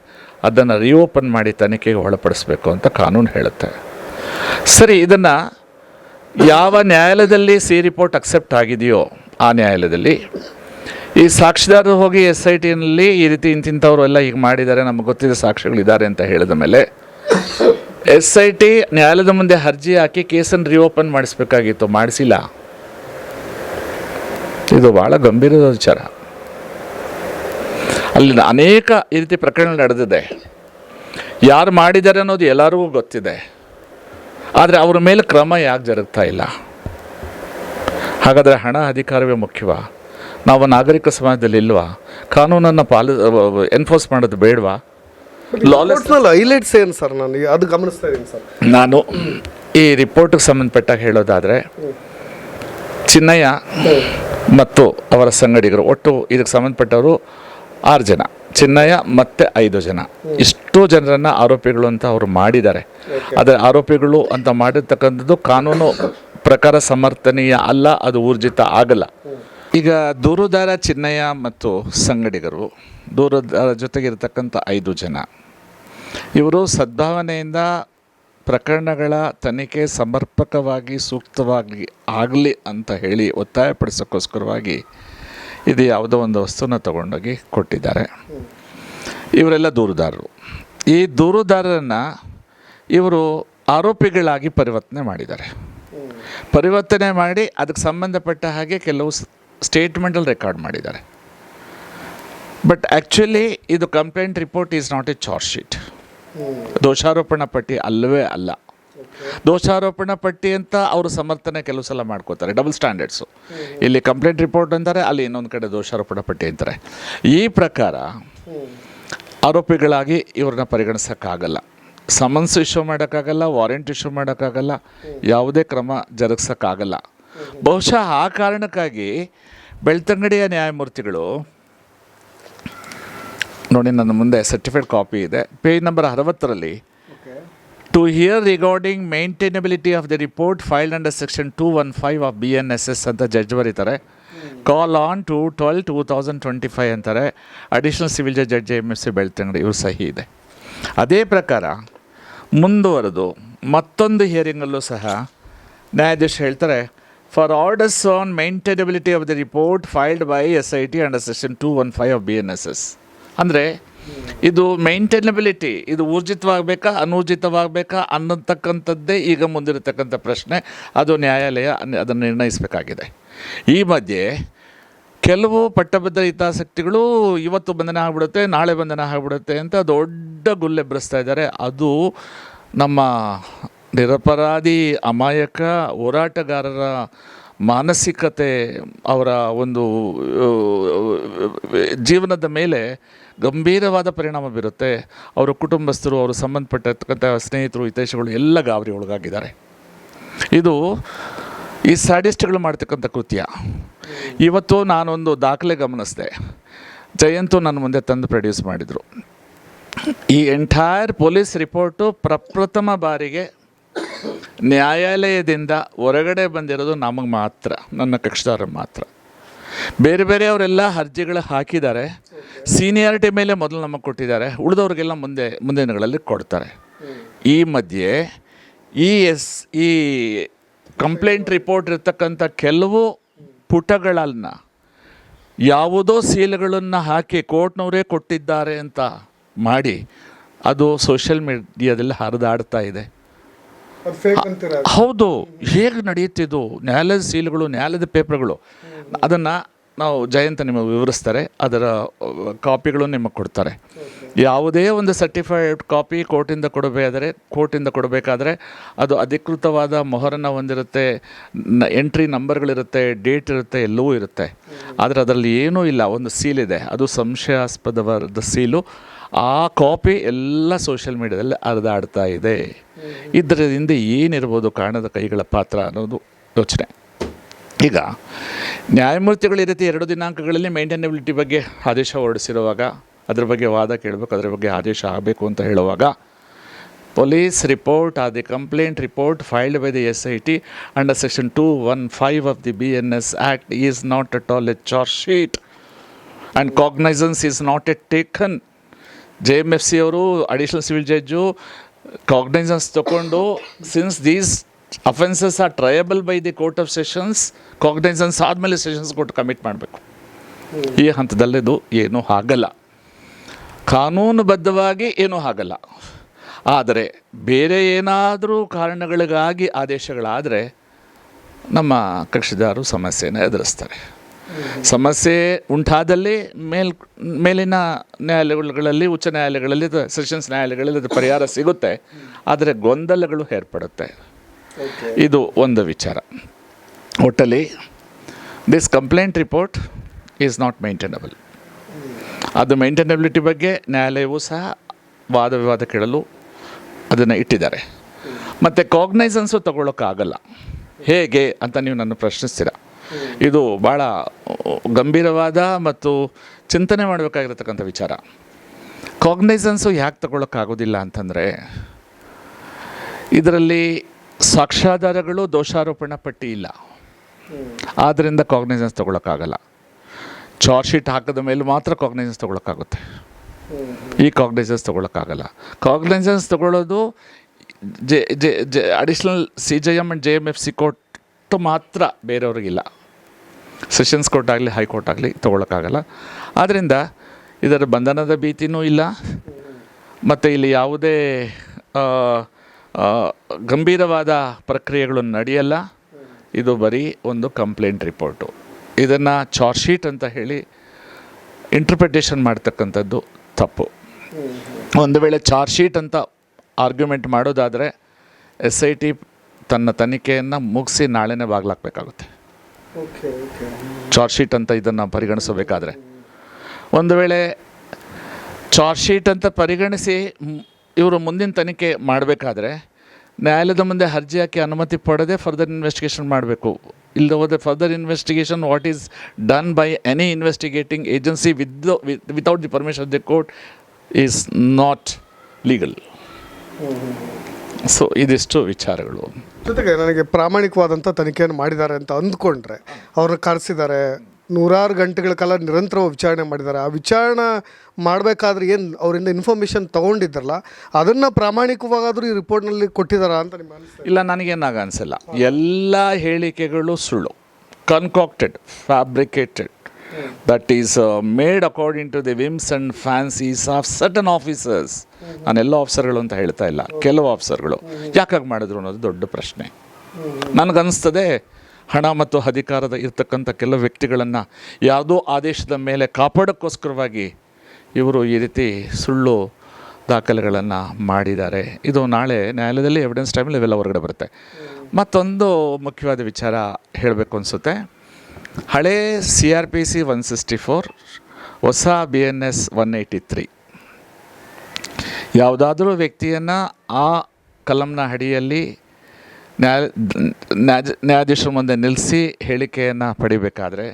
S1: ಅದನ್ನು ರಿಓಪನ್ ಮಾಡಿ ತನಿಖೆಗೆ ಒಳಪಡಿಸಬೇಕು ಅಂತ ಕಾನೂನು ಹೇಳುತ್ತೆ. ಸರಿ, ಇದನ್ನು ಯಾವ ನ್ಯಾಯಾಲಯದಲ್ಲಿ ಸಿ ರಿಪೋರ್ಟ್ ಅಕ್ಸೆಪ್ಟ್ ಆಗಿದೆಯೋ ಆ ನ್ಯಾಯಾಲಯದಲ್ಲಿ, ಈ ಸಾಕ್ಷಿದಾರರು ಹೋಗಿ ಎಸ್ ಐ ಟಿನಲ್ಲಿ ಈ ರೀತಿ ಇಂತಿಂಥವ್ರು ಎಲ್ಲ ಈಗ ಮಾಡಿದ್ದಾರೆ, ನಮಗೆ ಗೊತ್ತಿದೆ ಸಾಕ್ಷಿಗಳಿದ್ದಾರೆ ಅಂತ ಹೇಳಿದ ಮೇಲೆ ಎಸ್ ಐ ಟಿ ನ್ಯಾಯಾಲಯದ ಮುಂದೆ ಅರ್ಜಿ ಹಾಕಿ ಕೇಸನ್ನು ರಿಓಪನ್ ಮಾಡಿಸ್ಬೇಕಾಗಿತ್ತು, ಮಾಡಿಸಿಲ್ಲ. ಇದು ಭಾಳ ಗಂಭೀರದ ವಿಚಾರ. ಅಲ್ಲಿ ಅನೇಕ ಈ ರೀತಿ ಪ್ರಕರಣ ನಡೆದಿದೆ. ಯಾರು ಮಾಡಿದ್ದಾರೆ ಅನ್ನೋದು ಎಲ್ಲರಿಗೂ ಗೊತ್ತಿದೆ. ಆದರೆ ಅವ್ರ ಮೇಲೆ ಕ್ರಮ ಯಾಕೆ ಜರುಗ್ತಾ ಇಲ್ಲ? ಹಾಗಾದರೆ ಹಣ ಅಧಿಕಾರವೇ ಮುಖ್ಯವಾ? ನಾವು ನಾಗರಿಕ ಸಮಾಜದಲ್ಲಿ ಇಲ್ವಾ? ಕಾನೂನನ್ನು ಪಾಲ ಎನ್ಫೋರ್ಸ್ ಮಾಡೋದು ಬೇಡವಾ?
S2: ಹೈಲೈಟ್ಸ್ ಏನು ಸರ್ ನಾನು ಅದು ಗಮನಿಸ್ತಾ ಇದ್ದೀನಿ ಸರ್.
S1: ನಾನು ಈ ರಿಪೋರ್ಟ್ಗೆ ಸಂಬಂಧಪಟ್ಟಾಗ ಹೇಳೋದಾದರೆ ಚಿನ್ನಯ್ಯ ಮತ್ತು ಅವರ ಸಂಗಡಿಗರು. ಒಟ್ಟು ಇದಕ್ಕೆ ಸಂಬಂಧಪಟ್ಟವರು ಆರು ಜನ. ಚಿನ್ನಯ್ಯ ಮತ್ತೆ ಐದು ಜನ. ಇಷ್ಟು ಜನರನ್ನು ಆರೋಪಿಗಳು ಅಂತ ಅವರು ಮಾಡಿದ್ದಾರೆ. ಆದರೆ ಆರೋಪಿಗಳು ಅಂತ ಮಾಡಿರ್ತಕ್ಕಂಥದ್ದು ಕಾನೂನು ಪ್ರಕಾರ ಸಮರ್ಥನೀಯ ಅಲ್ಲ ಅದು ಊರ್ಜಿತ ಆಗಲ್ಲ. ಈಗ ದೂರುದಾರ ಚಿನ್ನಯ್ಯ ಮತ್ತು ಸಂಗಡಿಗರು ದೂರದಾರ ಜೊತೆಗಿರ್ತಕ್ಕಂಥ ಐದು ಜನ. ಇವರು ಸದ್ಭಾವನೆಯಿಂದ ಪ್ರಕರಣಗಳ ತನಿಖೆ ಸಮರ್ಪಕವಾಗಿ ಸೂಕ್ತವಾಗಿ ಆಗಲಿ ಅಂತ ಹೇಳಿ ಒತ್ತಾಯಪಡಿಸೋಕ್ಕೋಸ್ಕರವಾಗಿ ಇದು ಯಾವುದೋ ಒಂದು ವಸ್ತುನ ತಗೊಂಡೋಗಿ ಕೊಟ್ಟಿದ್ದಾರೆ. ಇವರೆಲ್ಲ ದೂರುದಾರರು. ಈ ದೂರುದಾರರನ್ನು ಇವರು ಆರೋಪಿಗಳಾಗಿ ಪರಿವರ್ತನೆ ಮಾಡಿದ್ದಾರೆ. ಪರಿವರ್ತನೆ ಮಾಡಿ ಅದಕ್ಕೆ ಸಂಬಂಧಪಟ್ಟ ಹಾಗೆ ಕೆಲವು ಸ್ಟೇಟ್ಮೆಂಟಲ್ಲಿ ರೆಕಾರ್ಡ್ ಮಾಡಿದ್ದಾರೆ. ಬಟ್ ಆ್ಯಕ್ಚುಲಿ ಇದು complaint report is not a charge sheet. ದೋಷಾರೋಪಣಾ ಪಟ್ಟಿ ಅಲ್ಲವೇ ಅಲ್ಲ. ದೋಷಾರೋಪಣ ಪಟ್ಟಿ ಅಂತ ಅವರು ಸಮರ್ಥನೆ ಕೆಲವು ಸಲ ಮಾಡ್ಕೋತಾರೆ ಡಬಲ್ ಸ್ಟ್ಯಾಂಡರ್ಡ್ಸು ಇಲ್ಲಿ ಕಂಪ್ಲೇಂಟ್ ರಿಪೋರ್ಟ್ ಅಂತಾರೆ, ಅಲ್ಲಿ ಇನ್ನೊಂದು ಕಡೆ ದೋಷಾರೋಪಣ ಪಟ್ಟಿ ಅಂತಾರೆ. ಈ ಪ್ರಕಾರ ಆರೋಪಿಗಳಾಗಿ ಇವ್ರನ್ನ ಪರಿಗಣಿಸೋಕ್ಕಾಗಲ್ಲ. ಸಮನ್ಸ್ ಇಶ್ಯೂ ಮಾಡೋಕ್ಕಾಗಲ್ಲ ವಾರೆಂಟ್ ಇಶ್ಯೂ ಮಾಡೋಕ್ಕಾಗಲ್ಲ, ಯಾವುದೇ ಕ್ರಮ ಜರುಗಿಸೋಕ್ಕಾಗಲ್ಲ. ಬಹುಶಃ ಆ ಕಾರಣಕ್ಕಾಗಿ ಬೆಳ್ತಂಗಡಿಯ ನ್ಯಾಯಮೂರ್ತಿಗಳು ನೋಡಿ, ನನ್ನ ಮುಂದೆ ಸರ್ಟಿಫೈಡ್ ಕಾಪಿ ಇದೆ. ಪೇಜ್ ನಂಬರ್ ಅರವತ್ತರಲ್ಲಿ to hear regarding maintainability of the report filed under section two one five of B N S S ಅಂತ ಜಡ್ಜ್ ಬರೀತಾರೆ. Call on two twelve two thousand twenty five ಅಂತಾರೆ additional civil judge judge M S C Belthangady ಇವ್ರು ಸಹಿ ಇದೆ. ಅದೇ ಪ್ರಕಾರ, ಮುಂದುವರೆದು ಮತ್ತೊಂದು ಹಿಯರಿಂಗಲ್ಲೂ ಸಹ ನ್ಯಾಯಾಧೀಶ ಹೇಳ್ತಾರೆ for orders on maintainability of the report filed by S I T under section two one five of B N S S ಅಂದರೆ ಇದು ಮೇಂಟೈನಬಿಲಿಟಿ, ಇದು ಊರ್ಜಿತವಾಗಬೇಕಾ, ಅನೂರ್ಜಿತವಾಗಬೇಕಾ ಅನ್ನತಕ್ಕಂಥದ್ದೇ ಈಗ ಮುಂದಿರತಕ್ಕಂಥ ಪ್ರಶ್ನೆ. ಅದು ನ್ಯಾಯಾಲಯ ಅದನ್ನು ನಿರ್ಣಯಿಸಬೇಕಾಗಿದೆ. ಈ ಮಧ್ಯೆ ಕೆಲವು ಪಟ್ಟಭದ್ರ ಹಿತಾಸಕ್ತಿಗಳು ಇವತ್ತು ಬಂಧನ ಆಗ್ಬಿಡುತ್ತೆ, ನಾಳೆ ಬಂಧನ ಆಗ್ಬಿಡುತ್ತೆ ಅಂತ ದೊಡ್ಡ ಗುಲ್ಲೆ ಬರೆಸ್ತಾ ಇದ್ದಾರೆ. ಅದು ನಮ್ಮ ನಿರಪರಾಧಿ, ಅಮಾಯಕ, ಹೋರಾಟಗಾರರ ಮಾನಸಿಕತೆ ಅವರ ಒಂದು ಜೀವನದ ಮೇಲೆ ಗಂಭೀರವಾದ ಪರಿಣಾಮ ಬೀರುತ್ತೆ. ಅವರ ಕುಟುಂಬಸ್ಥರು, ಅವರು ಸಂಬಂಧಪಟ್ಟಿರ್ತಕ್ಕಂಥ ಸ್ನೇಹಿತರು, ಹಿತೈಷಿಗಳು ಎಲ್ಲ ಗಾಬರಿ ಒಳಗಾಗಿದ್ದಾರೆ. ಇದು ಈ ಸ್ಯಾಡಿಸ್ಟ್ಗಳು ಮಾಡ್ತಕ್ಕಂಥ ಕೃತ್ಯ. ಇವತ್ತು ನಾನೊಂದು ದಾಖಲೆ ಗಮನಿಸಿದೆ. ಜಯಂತು ನನ್ನ ಮುಂದೆ ತಂದು ಪ್ರೊಡ್ಯೂಸ್ ಮಾಡಿದರು. ಈ ಎಂಟೈರ್ ಪೊಲೀಸ್ ರಿಪೋರ್ಟು ಪ್ರಪ್ರಥಮ ಬಾರಿಗೆ ನ್ಯಾಯಾಲಯದಿಂದ ಹೊರಗಡೆ ಬಂದಿರೋದು ನಮಗೆ ಮಾತ್ರ, ನನ್ನ ಕಕ್ಷದಾರ ಮಾತ್ರ. ಬೇರೆ ಬೇರೆಯವರೆಲ್ಲ ಅರ್ಜಿಗಳು ಹಾಕಿದ್ದಾರೆ. ಸೀನಿಯಾರಿಟಿ ಮೇಲೆ ಮೊದಲು ನಮಗೆ ಕೊಟ್ಟಿದ್ದಾರೆ. ಉಳಿದವ್ರಿಗೆಲ್ಲ ಮುಂದೆ ಮುಂದಿನ ದಿನಗಳಲ್ಲಿ ಕೊಡ್ತಾರೆ. ಈ ಮಧ್ಯೆ ಈ ಎಸ್, ಈ ಕಂಪ್ಲೇಂಟ್ ರಿಪೋರ್ಟ್ ಇರ್ತಕ್ಕಂಥ ಕೆಲವು ಪುಟಗಳನ್ನು ಯಾವುದೋ ಸೀಲ್ಗಳನ್ನು ಹಾಕಿ ಕೋರ್ಟ್ನವರೇ ಕೊಟ್ಟಿದ್ದಾರೆ ಅಂತ ಮಾಡಿ ಅದು ಸೋಷಿಯಲ್ ಮೀಡಿಯಾದಲ್ಲಿ ಹರಿದಾಡ್ತಾ ಇದೆ. ಹೌದು. ಹೇಗೆ ನಡೆಯುತ್ತಿದ್ದು? ನ್ಯಾಯಾಲಯದ ಸೀಲ್ಗಳು ನ್ಯಾಯಾಲಯದ ಪೇಪರ್ಗಳು ಅದನ್ನು ನಾವು ಜಯಂತ ನಿಮಗೆ ವಿವರಿಸ್ತಾರೆ. ಅದರ ಕಾಪಿಗಳು ನಿಮಗೆ ಕೊಡ್ತಾರೆ. ಯಾವುದೇ ಒಂದು ಸರ್ಟಿಫೈಡ್ ಕಾಪಿ ಕೋರ್ಟಿಂದ ಕೊಡಬೇಕಾದರೆ ಕೋರ್ಟಿಂದ ಕೊಡಬೇಕಾದ್ರೆ ಅದು ಅಧಿಕೃತವಾದ ಮೊಹರನ್ನು ಹೊಂದಿರುತ್ತೆ ನ ಎಂಟ್ರಿ ನಂಬರ್ಗಳಿರುತ್ತೆ ಡೇಟ್ ಇರುತ್ತೆ ಎಲ್ಲವೂ ಇರುತ್ತೆ. ಆದರೆ ಅದರಲ್ಲಿ ಏನೂ ಇಲ್ಲ. ಒಂದು ಸೀಲ್ ಇದೆ. ಅದು ಸಂಶಯಾಸ್ಪದವಾದ ಸೀಲು. ಆ ಕಾಪಿ ಎಲ್ಲ ಸೋಷಿಯಲ್ ಮೀಡಿಯಾದಲ್ಲಿ ಹರಿದಾಡ್ತಾ ಇದೆ. ಇದರಿಂದ ಏನಿರ್ಬೋದು ಕಾರಣದ ಕೈಗಳ ಪಾತ್ರ ಅನ್ನೋದು ಯೋಚನೆ. ಈಗ, ನ್ಯಾಯಮೂರ್ತಿಗಳು ಈ ರೀತಿ ಎರಡು ದಿನಾಂಕಗಳಲ್ಲಿ ಮೇಂಟೈನಬಿಲಿಟಿ ಬಗ್ಗೆ ಆದೇಶ ಹೊರಡಿಸಿರುವಾಗ, ಅದ್ರ ಬಗ್ಗೆ ವಾದ ಕೇಳಬೇಕು, ಅದ್ರ ಬಗ್ಗೆ ಆದೇಶ ಆಗಬೇಕು ಅಂತ ಹೇಳುವಾಗ, police report uh the complaint report filed by the S I T under section two one five of the B N S act is not at all a charge sheet and cognizance is not a taken J M F C ಅವರು additional civil judge ಕಾಗ್ನೈಸನ್ಸ್ ತಗೊಂಡು since these offences are triable by the court of sessions cognizance ಆದಮೇಲೆ sessions court commit ಮಾಡಬೇಕು. ಈ ಹಂತದಲ್ಲಿದು ಏನೂ ಆಗಲ್ಲ. ಕಾನೂನುಬದ್ಧವಾಗಿ ಏನೂ ಆಗಲ್ಲ. ಆದರೆ ಬೇರೆ ಏನಾದರೂ ಕಾರಣಗಳಿಗಾಗಿ ಆದೇಶಗಳಾದರೆ ನಮ್ಮ ಕಕ್ಷಿದಾರರು ಸಮಸ್ಯೆಯನ್ನು ಎದುರಿಸ್ತಾರೆ. ಸಮಸ್ಯೆ ಉಂಟಾದಲ್ಲಿ ಮೇಲ್ ಮೇಲಿನ ನ್ಯಾಯಾಲಯಗಳಲ್ಲಿ ಉಚ್ಚ ನ್ಯಾಯಾಲಯಗಳಲ್ಲಿ ಸೆಷನ್ಸ್ ನ್ಯಾಯಾಲಯಗಳಲ್ಲಿ ಅದು ಪರಿಹಾರ ಸಿಗುತ್ತೆ. ಆದರೆ ಗೊಂದಲಗಳು ಏರ್ಪಡುತ್ತೆ. ಇದು ಒಂದು ವಿಚಾರ. ಒಟ್ಟಲ್ಲಿ this complaint report is not maintainable ಅದು ಮೈಂಟೈನಬಿಲಿಟಿ ಬಗ್ಗೆ ನ್ಯಾಯಾಲಯವೂ ಸಹ ವಾದ ವಿವಾದ ಕೇಳಲು ಅದನ್ನು ಇಟ್ಟಿದ್ದಾರೆ. ಮತ್ತು ಕಾಗ್ನೈಸನ್ಸು ತಗೊಳ್ಳೋಕ್ಕಾಗಲ್ಲ ಹೇಗೆ ಅಂತ ನೀವು ನನ್ನ ಪ್ರಶ್ನಿಸ್ತೀರ? ಇದು ಭಾಳ ಗಂಭೀರವಾದ ಮತ್ತು ಚಿಂತನೆ ಮಾಡಬೇಕಾಗಿರತಕ್ಕಂಥ ವಿಚಾರ. ಕಾಗ್ನೈಸನ್ಸು ಯಾಕೆ ತಗೊಳ್ಳೋಕ್ಕಾಗೋದಿಲ್ಲ ಅಂತಂದರೆ ಇದರಲ್ಲಿ ಸಾಕ್ಷ್ಯಾಧಾರಗಳು ದೋಷಾರೋಪಣ ಪಟ್ಟಿ ಇಲ್ಲ. ಆದ್ದರಿಂದ ಕಾಗ್ನೈಸನ್ಸ್ ತಗೊಳ್ಳೋಕ್ಕಾಗಲ್ಲ ಚಾರ್ಜ್ ಶೀಟ್ ಹಾಕಿದ ಮೇಲೆ ಮಾತ್ರ ಕಾಗ್ನೈಸನ್ಸ್ ತಗೊಳ್ಳೋಕ್ಕಾಗುತ್ತೆ ಈ ಕಾಗ್ನೈಸನ್ಸ್ ತಗೊಳ್ಳೋಕ್ಕಾಗಲ್ಲ ಕಾಗ್ನೈಸನ್ಸ್ ತಗೊಳ್ಳೋದು J J J additional C J M and J M F C court ಮಾತ್ರ ಬೇರೆಯವ್ರಿಗಿಲ್ಲ. ಸೆಷನ್ಸ್ ಕೋರ್ಟ್ ಆಗಲಿ ಹೈಕೋರ್ಟ್ ಆಗಲಿ ತೊಗೊಳಕ್ಕಾಗಲ್ಲ. ಆದ್ದರಿಂದ ಇದರ ಬಂಧನದ ಭೀತಿನೂ ಇಲ್ಲ. ಮತ್ತು ಇಲ್ಲಿ ಯಾವುದೇ ಗಂಭೀರವಾದ ಪ್ರಕ್ರಿಯೆಗಳು ನಡೆಯಲ್ಲ. ಇದು ಬರೀ ಒಂದು ಕಂಪ್ಲೇಂಟ್ ರಿಪೋರ್ಟು. ಇದನ್ನು ಚಾರ್ಜ್ ಶೀಟ್ ಅಂತ ಹೇಳಿ ಇಂಟ್ರಪ್ರಿಟೇಷನ್ ಮಾಡ್ತಕ್ಕಂಥದ್ದು ತಪ್ಪು. ಒಂದು ವೇಳೆ ಚಾರ್ಜ್ ಶೀಟ್ ಅಂತ ಆರ್ಗ್ಯುಮೆಂಟ್ ಮಾಡೋದಾದರೆ ಎಸ್ ಐ ಟಿ ತನ್ನ ತನಿಖೆಯನ್ನು ಮುಗಿಸಿ ನಾಳೆನೇ ಬಾಗ್ಲಾಕಬೇಕಾಗುತ್ತೆ. ಚಾರ್ಜ್ ಶೀಟ್ ಅಂತ ಇದನ್ನು ಪರಿಗಣಿಸಬೇಕಾದ್ರೆ. ಒಂದು ವೇಳೆ ಚಾರ್ಜ್ ಶೀಟ್ ಅಂತ ಪರಿಗಣಿಸಿ ಇವರು ಮುಂದಿನ ತನಿಖೆ ಮಾಡಬೇಕಾದ್ರೆ ನ್ಯಾಯಾಲಯದ ಮುಂದೆ ಅರ್ಜಿ ಹಾಕಿ ಅನುಮತಿ ಪಡೆದೇ ಫರ್ದರ್ ಇನ್ವೆಸ್ಟಿಗೇಷನ್ ಮಾಡಬೇಕು. ಇಲ್ಲದೆ ಹೋದರೆ further investigation what is done by any investigating agency with without the permission of the court is not legal so ಇದಿಷ್ಟು ವಿಚಾರಗಳು.
S2: ಜೊತೆಗೆ ನನಗೆ ಪ್ರಾಮಾಣಿಕವಾದಂಥ ತನಿಖೆಯನ್ನು ಮಾಡಿದ್ದಾರೆ ಅಂತ ಅಂದ್ಕೊಂಡ್ರೆ ಅವ್ರನ್ನ ಕರೆಸಿದ್ದಾರೆ. ನೂರಾರು ಗಂಟೆಗಳ ಕಾಲ ನಿರಂತರವಾಗಿ ವಿಚಾರಣೆ ಮಾಡಿದ್ದಾರೆ. ಆ ವಿಚಾರಣೆ ಮಾಡಬೇಕಾದ್ರೆ ಏನು ಅವರಿಂದ ಇನ್ಫಾರ್ಮೇಷನ್ ತೊಗೊಂಡಿದ್ದಾರಲ್ಲ ಅದನ್ನು ಪ್ರಾಮಾಣಿಕವಾಗಾದರೂ ಈ ರಿಪೋರ್ಟ್ನಲ್ಲಿ ಕೊಟ್ಟಿದ್ದಾರ ಅಂತ ಅನಿಸ್ತದೆ
S1: ಇಲ್ಲ, ನನಗೇನಾಗ ಅನಿಸಿಲ್ಲ. ಎಲ್ಲ ಹೇಳಿಕೆಗಳು ಸುಳ್ಳು. Concocted fabricated that is made according to the whims and fancies of certain officers ನಾನು ಎಲ್ಲ ಆಫೀಸರ್ಗಳು ಅಂತ ಹೇಳ್ತಾ ಇಲ್ಲ. ಕೆಲವು ಆಫೀಸರ್ಗಳು ಯಾಕಾಗಿ ಮಾಡಿದ್ರು ಅನ್ನೋದು ದೊಡ್ಡ ಪ್ರಶ್ನೆ. ನನಗನ್ನಿಸ್ತದೆ ಹಣ ಮತ್ತು ಅಧಿಕಾರದ ಇರ್ತಕ್ಕಂಥ ಕೆಲವು ವ್ಯಕ್ತಿಗಳನ್ನು ಯಾವುದೋ ಆದೇಶದ ಮೇಲೆ ಕಾಪಾಡೋಕ್ಕೋಸ್ಕರವಾಗಿ ಇವರು ಈ ರೀತಿ ಸುಳ್ಳು ದಾಖಲೆಗಳನ್ನು ಮಾಡಿದ್ದಾರೆ. ಇದು ನಾಳೆ ನ್ಯಾಯಾಲಯದಲ್ಲಿ ಎವಿಡೆನ್ಸ್ ಟೈಮಲ್ಲಿ ಇವೆಲ್ಲ ಹೊರಗಡೆ ಬರುತ್ತೆ. ಮತ್ತೊಂದು ಮುಖ್ಯವಾದ ವಿಚಾರ ಹೇಳಬೇಕು ಅನಿಸುತ್ತೆ. ಹಳೇ C R P C one sixty four ಹೊಸ B N S one eighty three ಯಾವುದಾದ್ರೂ ವ್ಯಕ್ತಿಯನ್ನು ಆ ಕಲಂನ ಅಡಿಯಲ್ಲಿ ನ್ಯಾಯ ನ್ಯಾಯ, ನ್ಯಾಯಾಧೀಶರ ಮುಂದೆ ನಿಲ್ಲಿಸಿ ಹೇಳಿಕೆಯನ್ನು ಪಡಿಬೇಕಾದ್ರೆ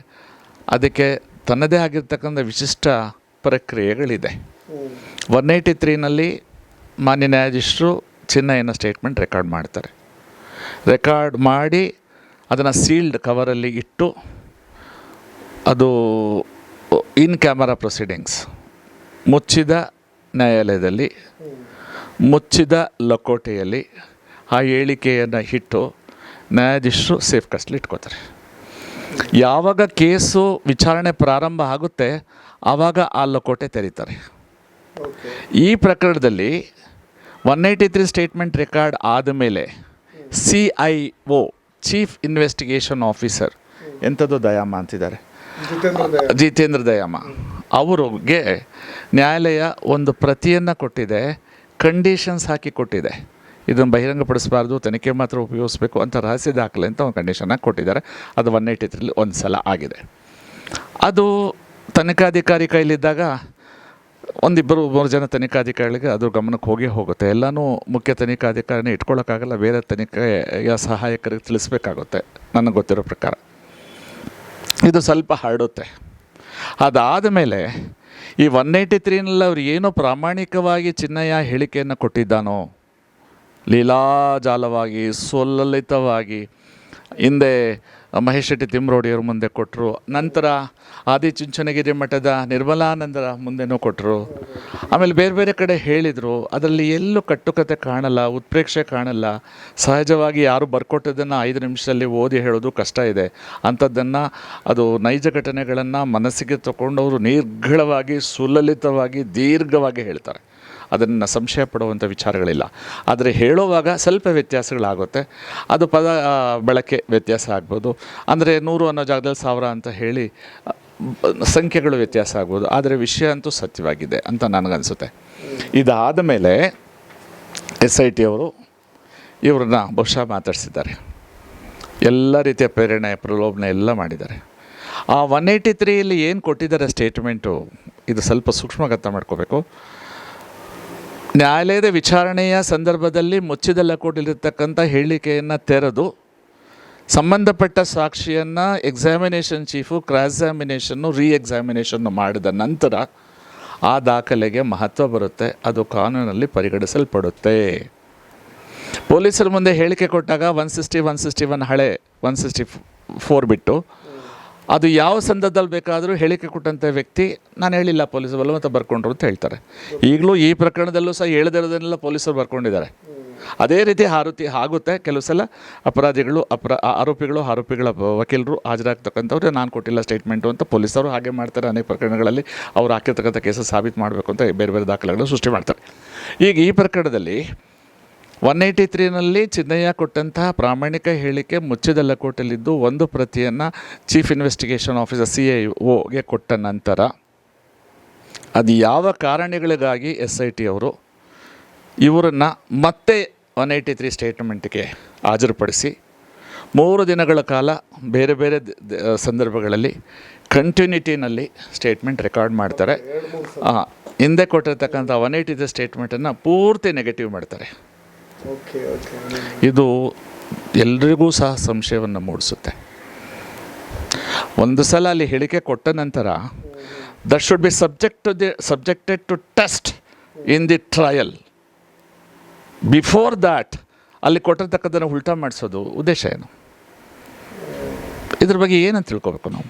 S1: ಅದಕ್ಕೆ ತನ್ನದೇ ಆಗಿರ್ತಕ್ಕಂಥ ವಿಶಿಷ್ಟ ಪ್ರಕ್ರಿಯೆಗಳಿದೆ. ಒನ್ ಏಯ್ಟಿ ತ್ರೀನಲ್ಲಿ ಮಾನ್ಯ ನ್ಯಾಯಾಧೀಶರು ಚಿನ್ನಯ್ಯನ ಸ್ಟೇಟ್ಮೆಂಟ್ ರೆಕಾರ್ಡ್ ಮಾಡ್ತಾರೆ. ರೆಕಾರ್ಡ್ ಮಾಡಿ ಅದನ್ನು ಸೀಲ್ಡ್ ಕವರಲ್ಲಿ ಇಟ್ಟು ಅದು ಇನ್ ಕ್ಯಾಮರಾ ಪ್ರೊಸೀಡಿಂಗ್ಸ್ ಮುಚ್ಚಿದ ನ್ಯಾಯಾಲಯದಲ್ಲಿ, ಮುಚ್ಚಿದ ಲಕೋಟೆಯಲ್ಲಿ ಆ ಹೇಳಿಕೆಯನ್ನು ಇಟ್ಟು ನ್ಯಾಯಾಧೀಶರು ಸೇಫ್ ಕಸ್ಟ್ಲಿ ಇಟ್ಕೋತಾರೆ. ಯಾವಾಗ ಕೇಸು ವಿಚಾರಣೆ ಪ್ರಾರಂಭ ಆಗುತ್ತೆ ಆವಾಗ ಆ ಲಕೋಟೆ ತೆರೀತಾರೆ. ಈ ಪ್ರಕರಣದಲ್ಲಿ one eighty three statement record ಆದಮೇಲೆ C I O chief investigation officer ಎಂಥದ್ದು ದಯಾಮ ಅಂತಿದ್ದಾರೆ.
S2: ಜಿತೇಂದ್ರ.
S1: ದಯಾಮ. ಅವರಿಗೆ ನ್ಯಾಯಾಲಯ ಒಂದು ಪ್ರತಿಯನ್ನು ಕೊಟ್ಟಿದೆ ಕಂಡೀಷನ್ಸ್ ಹಾಕಿ ಕೊಟ್ಟಿದೆ. ಇದನ್ನು ಬಹಿರಂಗಪಡಿಸಬಾರ್ದು, ತನಿಖೆ ಮಾತ್ರ ಉಪಯೋಗಿಸ್ಬೇಕು ಅಂತ ರಹಸ್ಯ ದಾಖಲೆ ಅಂತ ಒಂದು ಕಂಡೀಷನ್ನಾಗಿ ಕೊಟ್ಟಿದ್ದಾರೆ. ಅದು ಒನ್ ಏಯ್ಟಿ ತ್ರೀಲಿ ಒಂದು ಸಲ ಆಗಿದೆ. ಅದು ತನಿಖಾಧಿಕಾರಿ ಕೈಲಿದ್ದಾಗ ಒಂದಿಬ್ಬರು, ಮೂರು ಜನ ತನಿಖಾಧಿಕಾರಿಗಳಿಗೆ ಅದ್ರ ಗಮನಕ್ಕೆ ಹೋಗೇ ಹೋಗುತ್ತೆ. ಎಲ್ಲನೂ ಮುಖ್ಯ ತನಿಖಾಧಿಕಾರಿನ ಇಟ್ಕೊಳ್ಳೋಕ್ಕಾಗಲ್ಲ ಬೇರೆ ತನಿಖೆಯ ಸಹಾಯಕರಿಗೆ ತಿಳಿಸ್ಬೇಕಾಗುತ್ತೆ, ನನಗೆ ಗೊತ್ತಿರೋ ಪ್ರಕಾರ. ಇದು ಸ್ವಲ್ಪ ಹರಡುತ್ತೆ. ಅದಾದ ಮೇಲೆ ಈ ಒನ್ ಏಯ್ಟಿ ತ್ರೀನಲ್ಲಿ ಅವ್ರು ಏನೋ ಪ್ರಾಮಾಣಿಕವಾಗಿ ಚಿನ್ನಯ್ಯ ಹೇಳಿಕೆಯನ್ನು ಕೊಟ್ಟಿದ್ದಾನೋ? ಲೀಲಾಜಾಲವಾಗಿ, ಸೊಲ್ಲಲಿತವಾಗಿ, ಹಿಂದೆ ಮಹೇಶ್ ಶೆಟ್ಟಿ ತಿಮ್ರೋಡಿಯವ್ರ ಮುಂದೆ ಕೊಟ್ಟರು ನಂತರ ಆದಿಚುಂಚನಗಿರಿ ಮಠದ ನಿರ್ಮಲಾನಂದರ ಮುಂದೆನೂ ಕೊಟ್ಟರು ಆಮೇಲೆ ಬೇರೆ ಬೇರೆ ಕಡೆ ಹೇಳಿದರು. ಅದರಲ್ಲಿ ಎಲ್ಲೂ ಕಟ್ಟುಕತೆ ಕಾಣಲ್ಲ, ಉತ್ಪ್ರೇಕ್ಷೆ ಕಾಣಲ್ಲ. ಸಹಜವಾಗಿ ಯಾರು ಬರ್ಕೊಟ್ಟದನ್ನು ಐದು ನಿಮಿಷದಲ್ಲಿ ಓದಿ ಹೇಳೋದು ಕಷ್ಟ ಇದೆ. ಅಂಥದ್ದನ್ನು, ಅದು ನೈಜ ಘಟನೆಗಳನ್ನು ಮನಸ್ಸಿಗೆ ತಗೊಂಡವರು ನಿರ್ಘಳವಾಗಿ ಸುಲಲಿತವಾಗಿ, ದೀರ್ಘವಾಗಿ ಹೇಳ್ತಾರೆ. ಅದನ್ನು ಸಂಶಯ ಪಡುವಂಥ ವಿಚಾರಗಳಿಲ್ಲ. ಆದರೆ ಹೇಳುವಾಗ ಸ್ವಲ್ಪ ವ್ಯತ್ಯಾಸಗಳಾಗುತ್ತೆ. ಅದು ಪದ ಬಳಕೆ ವ್ಯತ್ಯಾಸ ಆಗ್ಬೋದು. ಅಂದರೆ ನೂರು ಅನ್ನೋ ಜಾಗದಲ್ಲಿ ಸಾವಿರ ಅಂತ ಹೇಳಿ ಸಂಖ್ಯೆಗಳು ವ್ಯತ್ಯಾಸ ಆಗ್ಬೋದು. ಆದರೆ ವಿಷಯ ಅಂತೂ ಸತ್ಯವಾಗಿದೆ ಅಂತ ನನಗನ್ಸುತ್ತೆ. ಇದಾದ ಮೇಲೆ ಎಸ್ ಐ ಟಿ ಅವರು ಇವ್ರನ್ನ ಬಹುಶಃ ಮಾತಾಡಿಸಿದ್ದಾರೆ. ಎಲ್ಲ ರೀತಿಯ ಪ್ರೇರಣೆ, ಪ್ರಲೋಭನೆ ಎಲ್ಲ ಮಾಡಿದ್ದಾರೆ. ಆ ಒನ್ ಏಯ್ಟಿ ತ್ರೀಯಲ್ಲಿ ಏನು ಕೊಟ್ಟಿದ್ದಾರೆ ಸ್ಟೇಟ್ಮೆಂಟು, ಇದು ಸ್ವಲ್ಪ ಸೂಕ್ಷ್ಮಗತ ಮಾಡ್ಕೋಬೇಕು. ನ್ಯಾಯಾಲಯದ ವಿಚಾರಣೆಯ ಸಂದರ್ಭದಲ್ಲಿ ಮುಚ್ಚಿದ ಲಕೋಟಿಲಿರ್ತಕ್ಕಂಥ ಹೇಳಿಕೆಯನ್ನು ತೆರೆದು ಸಂಬಂಧಪಟ್ಟ ಸಾಕ್ಷಿಯನ್ನು ಎಕ್ಸಾಮಿನೇಷನ್ ಚೀಫು ಕ್ರಾಸಾಮಿನೇಷನ್ನು ರೀ ಎಕ್ಸಾಮಿನೇಷನ್ನು ಮಾಡಿದ ನಂತರ ಆ ದಾಖಲೆಗೆ ಮಹತ್ವ ಬರುತ್ತೆ. ಅದು ಕಾನೂನಲ್ಲಿ ಪರಿಗಣಿಸಲ್ಪಡುತ್ತೆ. ಪೊಲೀಸರ ಮುಂದೆ ಹೇಳಿಕೆ ಕೊಟ್ಟಾಗ one sixty one sixty one ಹಳೆ ಒನ್ ಸಿಕ್ಸ್ಟಿ ಫೋರ್ ಬಿಟ್ಟು ಅದು ಯಾವ ಸಂದರ್ಭದಲ್ಲಿ ಬೇಕಾದರೂ ಹೇಳಿಕೆ ಕೊಟ್ಟಂಥ ವ್ಯಕ್ತಿ, ನಾನು ಹೇಳಿಲ್ಲ, ಪೊಲೀಸರು ಬಲವಂತ ಬರ್ಕೊಂಡ್ರು ಅಂತ ಹೇಳ್ತಾರೆ. ಈಗಲೂ ಈ ಪ್ರಕರಣದಲ್ಲೂ ಸಹ ಹೇಳದಿರೋದನ್ನೆಲ್ಲ ಪೊಲೀಸರು ಬರ್ಕೊಂಡಿದ್ದಾರೆ. ಅದೇ ರೀತಿ ಆರೋತಿ ಆಗುತ್ತೆ, ಕೆಲವು ಸಲ ಅಪರಾಧಿಗಳು, ಅಪರ ಆರೋಪಿಗಳು, ಆರೋಪಿಗಳ ವಕೀಲರು ಹಾಜರಾಗ್ತಕ್ಕಂಥವ್ರೆ, ನಾನು ಕೊಟ್ಟಿಲ್ಲ ಸ್ಟೇಟ್ಮೆಂಟು ಅಂತ ಪೊಲೀಸರು ಹಾಗೆ ಮಾಡ್ತಾರೆ, ಅನೇಕ ಪ್ರಕರಣಗಳಲ್ಲಿ ಅವ್ರು ಹಾಕಿರ್ತಕ್ಕಂಥ ಕೇಸಸ್ ಸಾಬೀತು ಮಾಡಬೇಕು ಅಂತ ಬೇರೆ ಬೇರೆ ದಾಖಲೆಗಳನ್ನು ಸೃಷ್ಟಿ ಮಾಡ್ತಾರೆ. ಈಗ ಈ ಪ್ರಕರಣದಲ್ಲಿ ಒನ್ ಏಯ್ಟಿ ತ್ರೀನಲ್ಲಿ ಚಿನ್ನಯ್ಯ ಕೊಟ್ಟಂತಹ ಪ್ರಾಮಾಣಿಕ ಹೇಳಿಕೆ ಮುಚ್ಚಿದ ಲಕೋಟಲ್ಲಿದ್ದು ಒಂದು ಪ್ರತಿಯನ್ನು chief investigation officer C I ಒಗೆ ಕೊಟ್ಟ ನಂತರ. ಅದು ಯಾವ ಕಾರಣಗಳಿಗಾಗಿ ಎಸ್ ಐ ಟಿ ಅವರು ಇವರನ್ನು ಮತ್ತೆ ಒನ್ ಏಯ್ಟಿ ತ್ರೀ ಸ್ಟೇಟ್ಮೆಂಟ್ಗೆ ಹಾಜರುಪಡಿಸಿ ಮೂರು ದಿನಗಳ ಕಾಲ ಬೇರೆ ಬೇರೆ ಸಂದರ್ಭಗಳಲ್ಲಿ ಕಂಟಿನ್ಯೂಟಿನಲ್ಲಿ ಸ್ಟೇಟ್ಮೆಂಟ್ ರೆಕಾರ್ಡ್ ಮಾಡ್ತಾರೆ. ಹಿಂದೆ ಕೊಟ್ಟಿರ್ತಕ್ಕಂಥ ಒನ್ ಏಯ್ಟಿ ತ್ರೀ ಸ್ಟೇಟ್ಮೆಂಟನ್ನು ಪೂರ್ತಿ ನೆಗೆಟಿವ್ ಮಾಡ್ತಾರೆ. ಇದು ಎಲ್ರಿಗೂ ಸಹ ಸಂಶಯವನ್ನು ಮೂಡಿಸುತ್ತೆ. ಒಂದು ಸಲ ಅಲ್ಲಿ ಹೇಳಿಕೆ ಕೊಟ್ಟ ನಂತರ that should be subject to the subjected to test in the trial before that ಅಲ್ಲಿ ಕೊಟ್ಟಿರ್ತಕ್ಕಂಥದ್ದನ್ನು ಉಲ್ಟಾ ಮಾಡಿಸೋದು ಉದ್ದೇಶ ಏನು? ಇದ್ರ ಬಗ್ಗೆ ಏನಂತ ತಿಳ್ಕೊಬೇಕು ನಾವು?